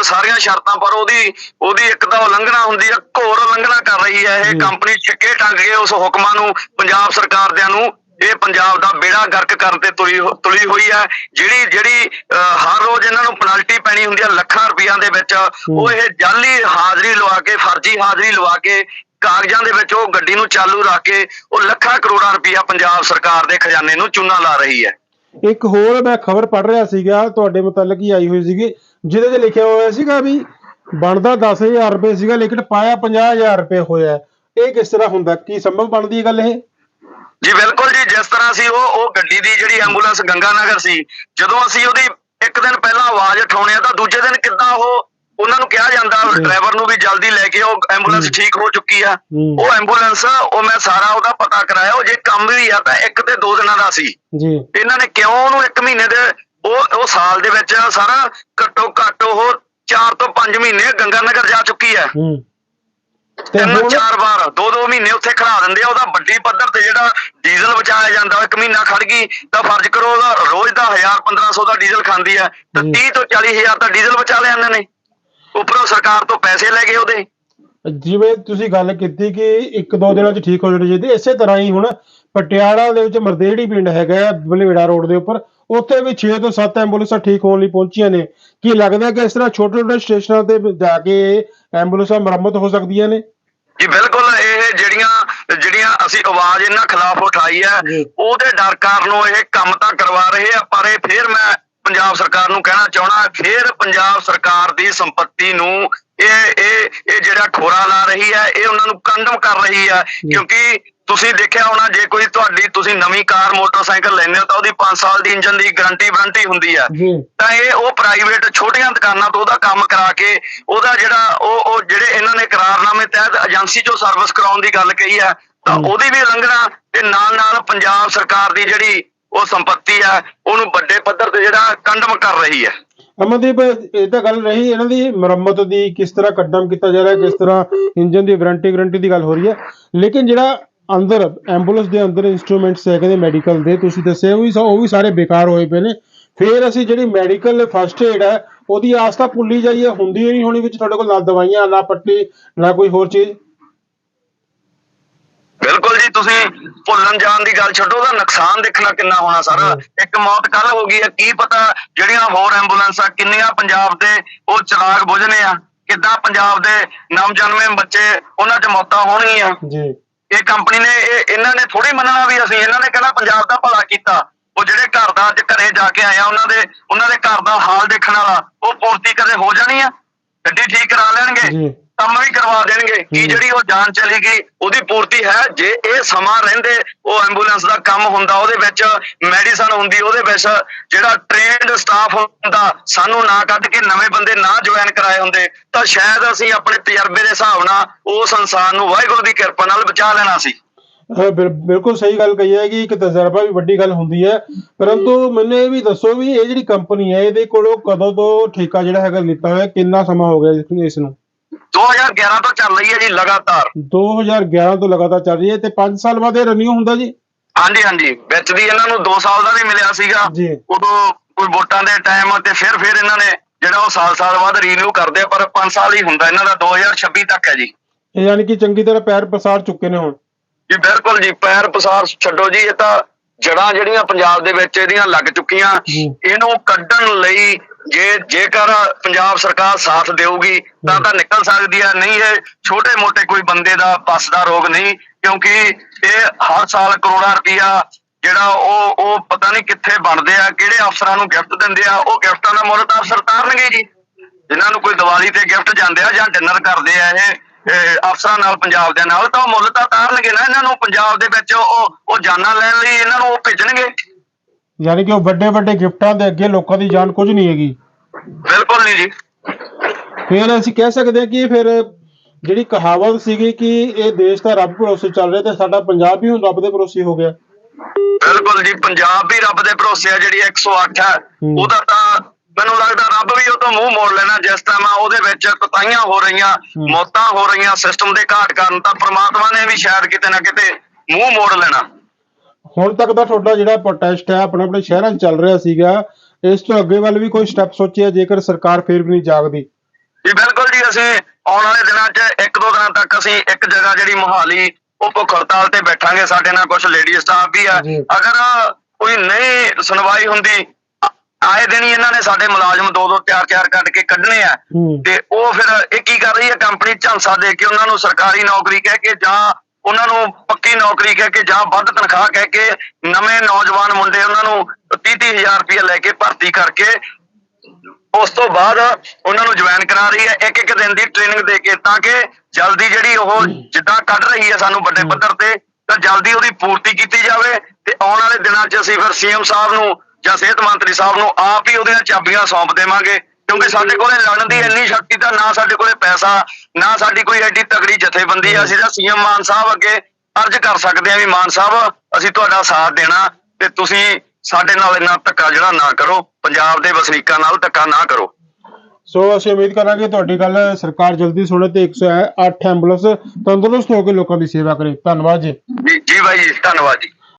ਵਿੱਚ ਸਾਰੀਆਂ ਸ਼ਰਤਾਂ ਪਰ ਉਹਦੀ ਉਹਦੀ ਇੱਕ ਤਾਂ ਉਲੰਘਣਾ ਹੁੰਦੀ ਹੈ ਘੋਰ ਉਲੰਘਣਾ ਕਰ ਰਹੀ ਹੈ ਇਹ। ਕੰਪਨੀ ਛਿੱਕੇ ਟੰਗ ਕੇ ਉਸ ਹੁਕਮਾਂ ਨੂੰ ਪੰਜਾਬ ਸਰਕਾਰ ਦਿਆਂ ਨੂੰ ਇਹ ਪੰਜਾਬ ਦਾ ਬੇੜਾ ਗਰਕ ਕਰਨ ਤੇ ਤੁਲੀ ਤੁਲੀ ਹੋਈ ਹੈ ਜਿਹੜੀ ਜਿਹੜੀ ਹਰ ਰੋਜ਼ ਇਹਨਾਂ ਨੂੰ ਪੈਨਲਟੀ ਪੈਣੀ ਹੁੰਦੀ ਹੈ ਲੱਖਾਂ ਰੁਪਈਆਂ ਦੇ ਵਿੱਚ ਉਹ ਇਹ ਜਾਲੀ ਹਾਜ਼ਰੀ ਲਵਾ ਕੇ ਫਰਜ਼ੀ ਹਾਜ਼ਰੀ ਲਵਾ ਕੇ ਕਾਗਜ਼ਾਂ ਦੇ ਵਿੱਚ ਉਹ ਗੱਡੀ ਨੂੰ ਚਾਲੂ ਰੱਖ ਕੇ ਉਹ ਲੱਖਾਂ ਕਰੋੜਾਂ ਰੁਪਈਆ ਪੰਜਾਬ ਸਰਕਾਰ ਦੇ ਖਜ਼ਾਨੇ ਨੂੰ ਚੂਨਾ ਲਾ ਰਹੀ ਹੈ। ਇੱਕ ਹੋਰ ਮੈਂ ਖਬਰ ਪੜ੍ਹ ਰਿਹਾ ਸੀਗਾ ਤੁਹਾਡੇ ਮੁਤਲਕ ਹੀ ਆਈ ਹੋਈ ਸੀਗੀ। ਜਿਹਦੇ 'ਚ ਲਿਖਿਆ ਹੋਇਆ ਸੀਗਾ ਵੀ ਬਣਦਾ 10000 ਰੁਪਏ ਸੀਗਾ ਲੇਕਿਨ ਪਾਇਆ 50000 ਰੁਪਏ ਹੋਇਆ। ਇਹ ਕਿਸ ਤਰ੍ਹਾਂ ਹੁੰਦਾ? ਕੀ ਸੰਭਵ ਬਣਦੀ ਹੈ ਗੱਲ ਇਹ? ਜੀ ਬਿਲਕੁਲ ਜੀ। ਜਿਸ ਤਰ੍ਹਾਂ ਸੀ ਉਹ ਉਹ ਗੱਡੀ ਦੀ ਜਿਹੜੀ ਐਂਬੂਲੈਂਸ ਗੰਗਾਨਗਰ ਸੀ ਜਦੋਂ ਅਸੀਂ ਉਹਦੀ ਇੱਕ ਦਿਨ ਪਹਿਲਾਂ ਆਵਾਜ਼ ਉਠਾਉਣੇ ਆ ਤਾਂ ਦੂਜੇ ਦਿਨ ਕਿੱਦਾਂ ਉਹ ਉਹਨਾਂ ਨੂੰ ਕਿਹਾ ਜਾਂਦਾ ਡਰਾਈਵਰ ਨੂੰ ਵੀ ਜਲਦੀ ਲੈ ਕੇ ਉਹ ਐਂਬੂਲੈਂਸ। ਠੀਕ ਹੋ ਚੁੱਕੀ ਆ। ਉਹ ਐਂਬੂਲੈਂਸ ਉਹ ਮੈਂ ਸਾਰਾ ਉਹਦਾ ਪਤਾ ਕਰਾਇਆ ਉਹ ਜੇ ਕੰਮ ਵੀ ਆ ਤਾਂ ਇੱਕ ਤੇ ਦੋ ਦਿਨਾਂ ਦਾ ਸੀ। ਜੀ। ਇਹਨਾਂ ਨੇ ਕਿਉਂ ਉਹਨੂੰ ਇੱਕ ਮਹੀਨੇ ਦੇ ਉਹ ਉਹ ਸਾਲ ਦੇ ਵਿੱਚ ਸਾਰਾ ਘੱਟੋ ਘੱਟ ਉਹ 4 ਤੋਂ 5 ਮਹੀਨੇ ਗੰਗਾਨਗਰ ਜਾ ਚੁੱਕੀ ਹੈ। ਹੂੰ। ਤੇ ਤਿੰਨ ਚਾਰ ਵਾਰ ਦੋ ਦੋ ਮਹੀਨੇ ਉੱਥੇ ਖੜਾ ਦਿੰਦੇ ਆ ਉਹਦਾ ਵੱਡੀ ਪੱਧਰ ਤੇ ਜਿਹੜਾ ਡੀਜ਼ਲ ਬਚਾਇਆ ਜਾਂਦਾ ਇੱਕ ਮਹੀਨਾ ਖੜ ਗਈ ਤਾਂ ਫਰਜ਼ ਕਰੋ ਉਹਦਾ ਰੋਜ਼ ਦਾ 1000 1500 ਦਾ ਡੀਜ਼ਲ ਖਾਂਦੀ ਆ ਤਾਂ ਜੀ। 30 ਤੋਂ 40000 ਦਾ ਡੀਜ਼ਲ ਬਚਾ ਲਿਆ ਇਹਨਾਂ ਨੇ। ਉੱਪਰੋਂ ਸਰਕਾਰ ਤੋਂ ਪੈਸੇ ਲੈ ਗਏ ਉਹਦੇ। ਜਿਵੇਂ ਤੁਸੀਂ ਗੱਲ ਕੀਤੀ ਕਿ ਇੱਕ ਦੋ ਦਿਨਾਂ 'ਚ ਠੀਕ ਹੋ ਜਾਣੀ ਚਾਹੀਦੀ ਇਸੇ ਤਰ੍ਹਾਂ ਹੀ ਹੁਣ ਪਟਿਆਲਾ ਦੇ ਵਿੱਚ ਮਰਦੇੜੀ ਪਿੰਡ ਹੈਗਾ ਬਲੇੜਾ ਰੋਡ ਦੇ ਉੱਪਰ ਉੱਥੇ ਵੀ 6 ਤੋਂ 7 ਐਂਬੂਲੈਂਸਾਂ ਠੀਕ ਹੋਣ ਲਈ ਪਹੁੰਚੀਆਂ ਨੇ। ਕੀ ਲੱਗਦਾ ਕਿ ਇਸ ਤਰ੍ਹਾਂ ਛੋਟੇ ਛੋਟੇ ਸਟੇਸ਼ਨਾਂ ਤੇ ਜਾ ਕੇ ਐਂਬੂਲੈਂਸਾਂ ਮੁਰੰਮਤ ਹੋ ਸਕਦੀਆਂ ਨੇ? ਜੀ ਬਿਲਕੁਲ ਇਹ ਜਿਹੜੀਆਂ ਜਿਹੜੀਆਂ ਅਸੀਂ ਆਵਾਜ਼ ਇਹਨਾਂ ਖਿਲਾਫ ਉਠਾਈ ਹੈ। ਉਹਦੇ ਡਰ ਕਾਰਨ ਇਹ ਕੰਮ ਤਾਂ ਕਰਵਾ ਰਹੇ ਆ ਪਰ ਇਹ ਫਿਰ ਮੈਂ ਪੰਜਾਬ ਸਰਕਾਰ ਨੂੰ ਕਹਿਣਾ ਚਾਹਣਾ ਫਿਰ ਪੰਜਾਬ ਸਰਕਾਰ ਦੀ ਸੰਪત્ਤੀ ਨੂੰ ਇਹ ਇਹ ਇਹ ਜਿਹੜਾ ਖੋਰਾ ਲਾ ਰਹੀ ਹੈ ਇਹ ਉਹਨਾਂ ਨੂੰ ਕੰਡਮ ਕਰ ਰਹੀ ਹੈ। ਕਿਉਂਕਿ ਤੁਸੀਂ ਦੇਖਿਆ ਹੋਣਾ ਜੇ ਕੋਈ ਤੁਹਾਡੀ ਤੁਸੀਂ ਨਵੀਂ ਕਾਰ ਮੋਟਰਸਾਈਕਲ ਲੈਂਦੇ ਹੋ ਤਾਂ ਉਹਦੀ 5 ਸਾਲ ਦੀ ਇੰਜਨ ਦੀ ਗਾਰੰਟੀ ਵਾਰੰਟੀ ਹੁੰਦੀ ਜੀ। ਤਾਂ ਇਹ ਉਹ ਪ੍ਰਾਈਵੇਟ ਛੋਟੀਆਂ ਦੁਕਾਨਾਂ ਤੋਂ ਉਹਦਾ ਕੰਮ ਕਰਾ ਕੇ ਉਹਦਾ ਜਿਹੜਾ ਉਹ ਉਹ ਜਿਹੜੇ ਇਹਨਾਂ ਨੇ ਕਰਾਰਨਾਮੇ ਤਹਿਤ ਏਜੰਸੀ ਚੋਂ ਸਰਵਿਸ ਕਰਾਉਣ ਦੀ ਗੱਲ ਕਹੀ ਹੈ ਤਾਂ। ਉਹਦੀ ਵੀ ਉਲੰਘਣਾ ਤੇ ਨਾਲ ਨਾਲ ਪੰਜਾਬ ਸਰਕਾਰ ਦੀ ਜਿਹੜੀ ਉਹ ਸੰਪਤੀ ਹੈ ਉਹਨੂੰ ਵੱਡੇ ਪੱਧਰ ਤੇ ਜਿਹੜਾ ਕੰਡਮ ਕਰ ਰਹੀ ਹੈ ਅਮਨਦੀਪ ਇਹ ਤਾਂ ਗੱਲ ਰਹੀ ਇਹਨਾਂ ਦੀ ਮੁਰੰਮਤ ਦੀ ਕਿਸ ਤਰ੍ਹਾਂ ਕੱਡਮ ਕੀਤਾ ਜਾ ਰਿਹਾ ਕਿਸ ਤਰ੍ਹਾਂ ਇੰਜਨ ਦੀ ਵਾਰੰਟੀ ਗਾਰੰਟੀ ਦੀ ਗੱਲ ਹੋ ਰਹੀ ਹੈ। ਲੇਕਿਨ ਜਿਹੜਾ ਅੰਦਰ ਐਂਬੂਲੈਂਸ ਦੇ ਅੰਦਰ ਇਨਸਟਰੂਮੈਂਟਸ ਹੈਗੇ ਨੇ ਮੈਡੀਕਲ ਦੇ ਤੁਸੀਂ ਦੱਸਿਆ ਉਹ ਵੀ ਉਹ ਵੀ ਸਾਰੇ ਬੇਕਾਰ ਹੋਏ ਪਏ ਨੇ। ਫਿਰ ਅਸੀਂ ਜਿਹੜੀ ਮੈਡੀਕਲ ਫਸਟ ਏਡ ਹੈ ਉਹਦੀ ਆਸ ਤਾਂ ਭੁੱਲੀ ਜਾਈਏ ਹੁੰਦੀ ਹੀ ਨਹੀਂ ਹੋਣੀ ਵਿੱਚ ਤੁਹਾਡੇ ਕੋਲ ਨਾ ਦਵਾਈਆਂ ਨਾ ਪੱਟੀ ਨਾ ਕੋਈ ਹੋਰ ਚੀਜ਼। ਬਿਲਕੁਲ ਜੀ ਤੁਸੀਂ ਭੁੱਲਣ ਜਾਣ ਦੀ ਗੱਲ ਛੱਡੋ ਉਹਦਾ ਨੁਕਸਾਨ ਦੇਖਣਾ ਕਿੰਨਾ ਹੋਣਾ ਸਰ। ਇੱਕ ਮੌਤ ਕੱਲ ਹੋ ਗਈ ਹੈ ਕੀ ਪਤਾ ਜਿਹੜੀਆਂ ਹੋਰ ਐਂਬੂਲੈਂਸਾਂ ਕਿੰਨੀਆਂ ਪੰਜਾਬ ਦੇ ਉਹ ਚਿਰਾਗ ਬੁਝਣੇ ਆ। ਕਿੱਦਾਂ ਪੰਜਾਬ ਦੇ ਨਵਜਨਮੇ ਬੱਚੇ ਉਹਨਾਂ 'ਚ ਮੌਤਾਂ ਹੋਣਗੀਆਂ। ਜੀ। ਇਹ ਕੰਪਨੀ ਨੇ, ਇਹ ਇਹਨਾਂ ਨੇ ਥੋੜੀ ਮੰਨਣਾ ਵੀ ਅਸੀਂ, ਇਹਨਾਂ ਨੇ ਕਹਿਣਾ ਪੰਜਾਬ ਦਾ ਭਲਾ ਕੀਤਾ। ਉਹ ਜਿਹੜੇ ਘਰ ਦਾ ਅੱਜ ਘਰੇ ਜਾ ਕੇ ਆਇਆ, ਉਹਨਾਂ ਦੇ ਉਹਨਾਂ ਦੇ ਘਰ ਦਾ ਹਾਲ ਦੇਖਣ ਵਾਲਾ, ਉਹ ਪੂਰਤੀ ਕਦੇ ਹੋ ਜਾਣੀ ਆ? ਗੱਡੀ ਠੀਕ ਕਰਾ ਲੈਣਗੇ? ਕੰਮ ਵੀ ਕਰਵਾ ਦੇਣਗੇ। ਕੀ। ਜਿਹੜੀ ਉਹ ਜਾਨ ਚਲੀ ਗਈ ਉਹਦੀ ਪੂਰਤੀ ਹੈ ਜੇ ਇਹ ਸਮਾਂ ਰਹਿੰਦੇ ਉਹ ਐਂਬੂਲੈਂਸ ਦਾ ਕੰਮ ਹੁੰਦਾ ਉਹਦੇ ਵਿੱਚ ਮੈਡੀਸਨ ਹੁੰਦੀ ਉਹਦੇ ਵਿੱਚ ਜਿਹੜਾ ਟ੍ਰੇਨਡ ਸਟਾਫ ਹੁੰਦਾ ਸਾਨੂੰ ਨਾ ਕੱਢ ਕੇ ਨਵੇਂ ਬੰਦੇ ਨਾ ਜੁਆਇਨ ਕਰਾਏ ਹੁੰਦੇ ਤਾਂ ਸ਼ਾਇਦ ਅਸੀਂ ਆਪਣੇ ਤਜਰਬੇ ਦੇ ਹਿਸਾਬ ਨਾਲ ਉਸ ਇਨਸਾਨ ਨੂੰ ਵਾਹਿਗੁਰੂ ਦੀ ਕਿਰਪਾ ਨਾਲ ਬਚਾ ਲੈਣਾ ਸੀ। ਬਿਲਕੁਲ ਸਹੀ ਗੱਲ ਕਹੀ ਹੈ ਕਿ ਇੱਕ ਤਜਰਬਾ ਵੀ ਵੱਡੀ ਗੱਲ ਹੁੰਦੀ ਹੈ। ਪਰੰਤੂ ਮੈਨੂੰ ਇਹ ਵੀ ਦੱਸੋ ਵੀ ਇਹ ਜਿਹੜੀ ਕੰਪਨੀ ਹੈ ਇਹਦੇ ਕੋਲੋਂ ਕਦੋਂ ਤੋਂ ਠੇਕਾ ਜਿਹੜਾ ਹੈਗਾ ਲਿੱਤਾ ਹੋਇਆ ਕਿੰਨਾ ਸਮਾਂ ਹੋ ਗਿਆ ਇਸ ਨੂੰ? 2011 ਤੋਂ ਚੱਲ ਰਹੀ ਹੈ ਜੀ ਲਗਾਤਾਰ। 2011 ਤੋਂ ਲਗਾਤਾਰ ਚੱਲ ਰਹੀ ਹੈ ਤੇ 5 ਸਾਲ ਬਾਅਦ ਇਹ ਰੀਨਿਊ ਹੁੰਦਾ ਜੀ? ਹਾਂਜੀ ਹਾਂਜੀ। ਵਿੱਚ ਦੀ ਇਹਨਾਂ ਨੂੰ 2 ਸਾਲ ਦਾ ਵੀ ਮਿਲਿਆ ਸੀਗਾ। ਜੀ। ਉਦੋਂ ਕੋਈ ਵੋਟਾਂ ਦੇ ਟਾਈਮ ਤੇ ਫਿਰ ਫਿਰ ਇਹਨਾਂ ਨੇ ਜਿਹੜਾ ਉਹ ਸਾਲ-ਸਾਲ ਬਾਅਦ ਰੀਨਿਊ ਕਰਦੇ ਆ ਪਰ 5 ਸਾਲ ਹੀ ਹੁੰਦਾ। ਇਹਨਾਂ ਦਾ 2026 ਤੱਕ ਹੈ ਜੀ। ਇਹ ਯਾਨੀ ਕਿ ਚੰਗੀ ਤਰ੍ਹਾਂ ਪੈਰ ਪਸਾਰ ਚੁੱਕੇ ਨੇ ਹੁਣ। ਜੀ ਬਿਲਕੁਲ ਜੀ। ਪੈਰ ਪਸਾਰ ਛੱਡੋ ਜੀ। ਇਹ ਤਾਂ ਜੜਾਂ ਜਿਹੜੀਆਂ ਪੰਜਾਬ ਦੇ ਵਿੱਚ ਇਹਦੀਆਂ ਲੱਗ ਚੁੱਕੀਆਂ। ਇਹਨੂੰ ਕੱਢਣ ਲਈ ਜੇ ਜੇਕਰ ਪੰਜਾਬ ਸਰਕਾਰ ਸਾਥ ਦੇਊਗੀ ਤਾਂ ਤਾਂ ਨਿਕਲ ਸਕਦੀ ਹੈ, ਨਹੀਂ ਇਹ ਛੋਟੇ-ਮੋਟੇ ਕੋਈ ਬੰਦੇ ਦਾ, ਬਸ ਦਾ ਰੋਗ ਨਹੀਂ, ਕਿਉਂਕਿ ਇਹ ਹਰ ਸਾਲ ਕਰੋੜਾਂ ਰੁਪਇਆ ਜਿਹੜਾ ਉਹ ਉਹ ਪਤਾ ਨਹੀਂ ਕਿੱਥੇ ਬਣਦੇ ਆ, ਕਿਹੜੇ ਅਫਸਰਾਂ ਨੂੰ ਗਿਫਟ ਦਿੰਦੇ ਆ, ਉਹ ਗਿਫਟਾਂ ਦਾ ਮੁੱਲ ਤਾਂ ਅਫਸਰ ਤਾਰਨਗੇ ਜੀ। ਜਿਨ੍ਹਾਂ ਨੂੰ ਕੋਈ ਦੀਵਾਲੀ ਤੇ ਗਿਫਟ ਜਾਂਦੇ ਆ ਜਾਂ ਡਿਨਰ ਕਰਦੇ ਆ ਇਹ ਇਹ ਅਫਸਰਾਂ ਨਾਲ, ਪੰਜਾਬ ਦੇ ਨਾਲ, ਤਾਂ ਉਹ ਮੁੱਲ ਤਾਂ ਤਾਰਨਗੇ ਨਾ ਇਹਨਾਂ ਨੂੰ, ਪੰਜਾਬ ਦੇ ਵਿੱਚ ਉਹ ਉਹ ਜਾਨਾਂ ਲੈਣ ਲਈ ਇਹਨਾਂ ਨੂੰ ਉਹ ਭੇਜਣਗੇ। ਯਾਨੀ ਕਿ ਉਹ ਵੱਡੇ ਵੱਡੇ ਗਿਫਟਾਂ ਦੇ ਅੱਗੇ ਲੋਕਾਂ ਦੀ ਜਾਨ ਕੁਝ ਨਹੀਂ ਹੈਗੀ ਬਿਲਕੁਲ ਨਹੀਂ ਜੀ ਫਿਰ ਅਸੀਂ ਕਹਿ ਸਕਦੇ ਹਾਂ ਕਿ ਫਿਰ ਜਿਹੜੀ ਕਹਾਵਤ ਸੀਗੀ ਕਿ ਇਹ ਦੇਸ਼ ਤਾਂ ਰੱਬ ਭਰੋਸੇ ਚੱਲ ਰਿਹਾ ਤੇ ਸਾਡਾ ਪੰਜਾਬ ਵੀ ਹੁਣ ਰੱਬ ਦੇ ਭਰੋਸੇ ਹੋ ਗਿਆ ਬਿਲਕੁਲ ਜੀ ਪੰਜਾਬ ਵੀ ਰੱਬ ਦੇ ਭਰੋਸੇ ਆ ਜਿਹੜੀ 108 ਹੈ। ਉਹਦਾ ਤਾਂ ਮੈਨੂੰ ਲੱਗਦਾ ਰੱਬ ਵੀ ਉਹ ਤੋਂ ਮੂੰਹ ਮੋੜ ਲੈਣਾ ਜਿਸ ਟਾਈਮ ਉਹਦੇ ਵਿੱਚ ਕੁਤਾਈਆਂ ਹੋ ਰਹੀਆਂ। ਮੌਤਾਂ ਹੋ ਰਹੀਆਂ ਸਿਸਟਮ ਦੇ ਘਾਟ ਕਾਰਨ ਤਾਂ ਪ੍ਰਮਾਤਮਾ ਨੇ ਵੀ ਸ਼ਾਇਦ ਕਿਤੇ ਨਾ ਕਿਤੇ ਮੂੰਹ ਮੋੜ ਲੈਣਾ ਹੁਣ ਤੱਕ ਦਾ ਤੁਹਾਡਾ ਜਿਹੜਾ ਪ੍ਰੋਟੈਸਟ ਹੈ ਆਪਣੇ ਆਪਣੇ ਸ਼ਹਿਰਾਂ 'ਚ ਚੱਲ ਰਿਹਾ ਸੀਗਾ ਇਸ ਤੋਂ ਅੱਗੇ ਵੱਲ ਵੀ ਕੋਈ ਸਟੈਪ ਸੋਚਿਆ ਜੇਕਰ ਸਰਕਾਰ ਫੇਰ ਵੀ ਨਹੀਂ ਜਾਗਦੀ? ਜੀ ਬਿਲਕੁਲ ਜੀ ਅਸੀਂ ਆਉਣ ਵਾਲੇ ਦਿਨਾਂ 'ਚ ਇੱਕ ਦੋ ਦਿਨਾਂ ਤੱਕ ਅਸੀਂ ਇੱਕ ਜਗ੍ਹਾ ਜਿਹੜੀ ਮੋਹਾਲੀ ਉਹ ਭੁੱਖ ਹੜਤਾਲ ਤੇ ਬੈਠਾਂਗੇ ਸਾਡੇ ਨਾਲ ਕੁਝ ਲੇਡੀ ਸਟਾਫ ਵੀ ਆ। ਅਗਰ ਕੋਈ ਨਹੀਂ ਸੁਣਵਾਈ ਹੁੰਦੀ ਆਏ ਦਿਨ ਹੀ ਇਹਨਾਂ ਨੇ ਸਾਡੇ ਮੁਲਾਜ਼ਮ ਦੋ ਦੋ ਚਾਰ ਚਾਰ ਕੱਢ ਕੇ ਕੱਢਣੇ ਆ। ਤੇ ਉਹ ਫਿਰ ਇਹ ਕੀ ਕਰ ਰਹੀ ਹੈ ਕੰਪਨੀ ਝਾਂਸਾ ਦੇ ਕੇ ਉਹਨਾਂ ਨੂੰ ਸਰਕਾਰੀ ਨੌਕਰੀ ਕਹਿ ਕੇ ਜਾਂ ਉਹਨਾਂ ਨੂੰ ਪੱਕੀ ਨੌਕਰੀ ਕਹਿ ਕੇ ਜਾਂ ਵੱਧ ਤਨਖਾਹ ਕਹਿ ਕੇ ਨਵੇਂ ਨੌਜਵਾਨ ਮੁੰਡੇ ਉਹਨਾਂ ਨੂੰ 30 ਹਜ਼ਾਰ ਰੁਪਏ ਲੈ ਕੇ ਭਰਤੀ ਕਰਕੇ ਉਸ ਤੋਂ ਬਾਅਦ ਉਹਨਾਂ ਨੂੰ ਜੁਆਇਨ ਕਰਾ ਰਹੀ ਹੈ। ਇੱਕ ਇੱਕ ਦਿਨ ਦੀ ਟ੍ਰੇਨਿੰਗ ਦੇ ਕੇ ਤਾਂ ਕਿ ਜਲਦੀ ਜਿਹੜੀ ਉਹ ਜਿੱਦਾਂ ਕੱਢ ਰਹੀ ਹੈ ਸਾਨੂੰ ਵੱਡੇ ਪੱਧਰ ਤੇ ਤਾਂ ਜਲਦੀ ਉਹਦੀ ਪੂਰਤੀ ਕੀਤੀ ਜਾਵੇ ਤੇ ਆਉਣ ਵਾਲੇ ਦਿਨਾਂ 'ਚ ਅਸੀਂ ਫਿਰ ਸੀਐਮ ਸਾਹਿਬ ਨੂੰ ਜਾਂ ਸਿਹਤ ਮੰਤਰੀ ਸਾਹਿਬ ਨੂੰ ਆਪ ਹੀ ਉਹਦੀਆਂ ਚਾਬੀਆਂ ਸੌਂਪ ਦੇਵਾਂਗੇ। ਕਿਉਂਕਿ ਸਾਡੇ ਕੋਲੇ ਲੜਨ ਦੀ ਇੰਨੀ ਸ਼ਕਤੀ ਤਾਂ ਨਾ ਸਾਡੇ ਕੋਲੇ ਪੈਸਾ ਨਾ ਸਾਡੀ ਕੋਈ ਐਡੀ ਤਗੜੀ ਜਥੇਬੰਦੀ। ਆ ਅਸੀਂ ਤਾਂ ਸੀਐਮ ਮਾਨ ਸਾਹਿਬ ਅੱਗੇ ਅਰਜ਼ ਕਰ ਸਕਦੇ ਆ ਵੀ ਮਾਨ ਸਾਹਿਬ ਅਸੀਂ ਤੁਹਾਡਾ ਸਾਥ ਦੇਣਾ ਤੇ ਤੁਸੀਂ ਸਾਡੇ ਨਾਲ ਇੰਨਾ ਧੱਕਾ ਜਿਹੜਾ ਨਾ ਕਰੋ। ਪੰਜਾਬ ਦੇ ਵਸਨੀਕਾਂ ਨਾਲ ਧੱਕਾ ਨਾ ਕਰੋ। ਸੋ ਅਸੀਂ ਉਮੀਦ ਕਰਾਂਗੇ ਤੁਹਾਡੀ ਗੱਲ ਸਰਕਾਰ ਜਲਦੀ ਸੁਣੇ ਤੇ 108 ਐਂਬੂਲੈਂਸ ਤੰਦਰੁਸਤ ਹੋ ਕੇ ਲੋਕਾਂ ਦੀ ਸੇਵਾ ਕਰੇ। ਧੰਨਵਾਦ ਜੀ। ਜੀ ਜੀ ਬਾਈ ਜੀ ਧੰਨਵਾਦ ਜੀ।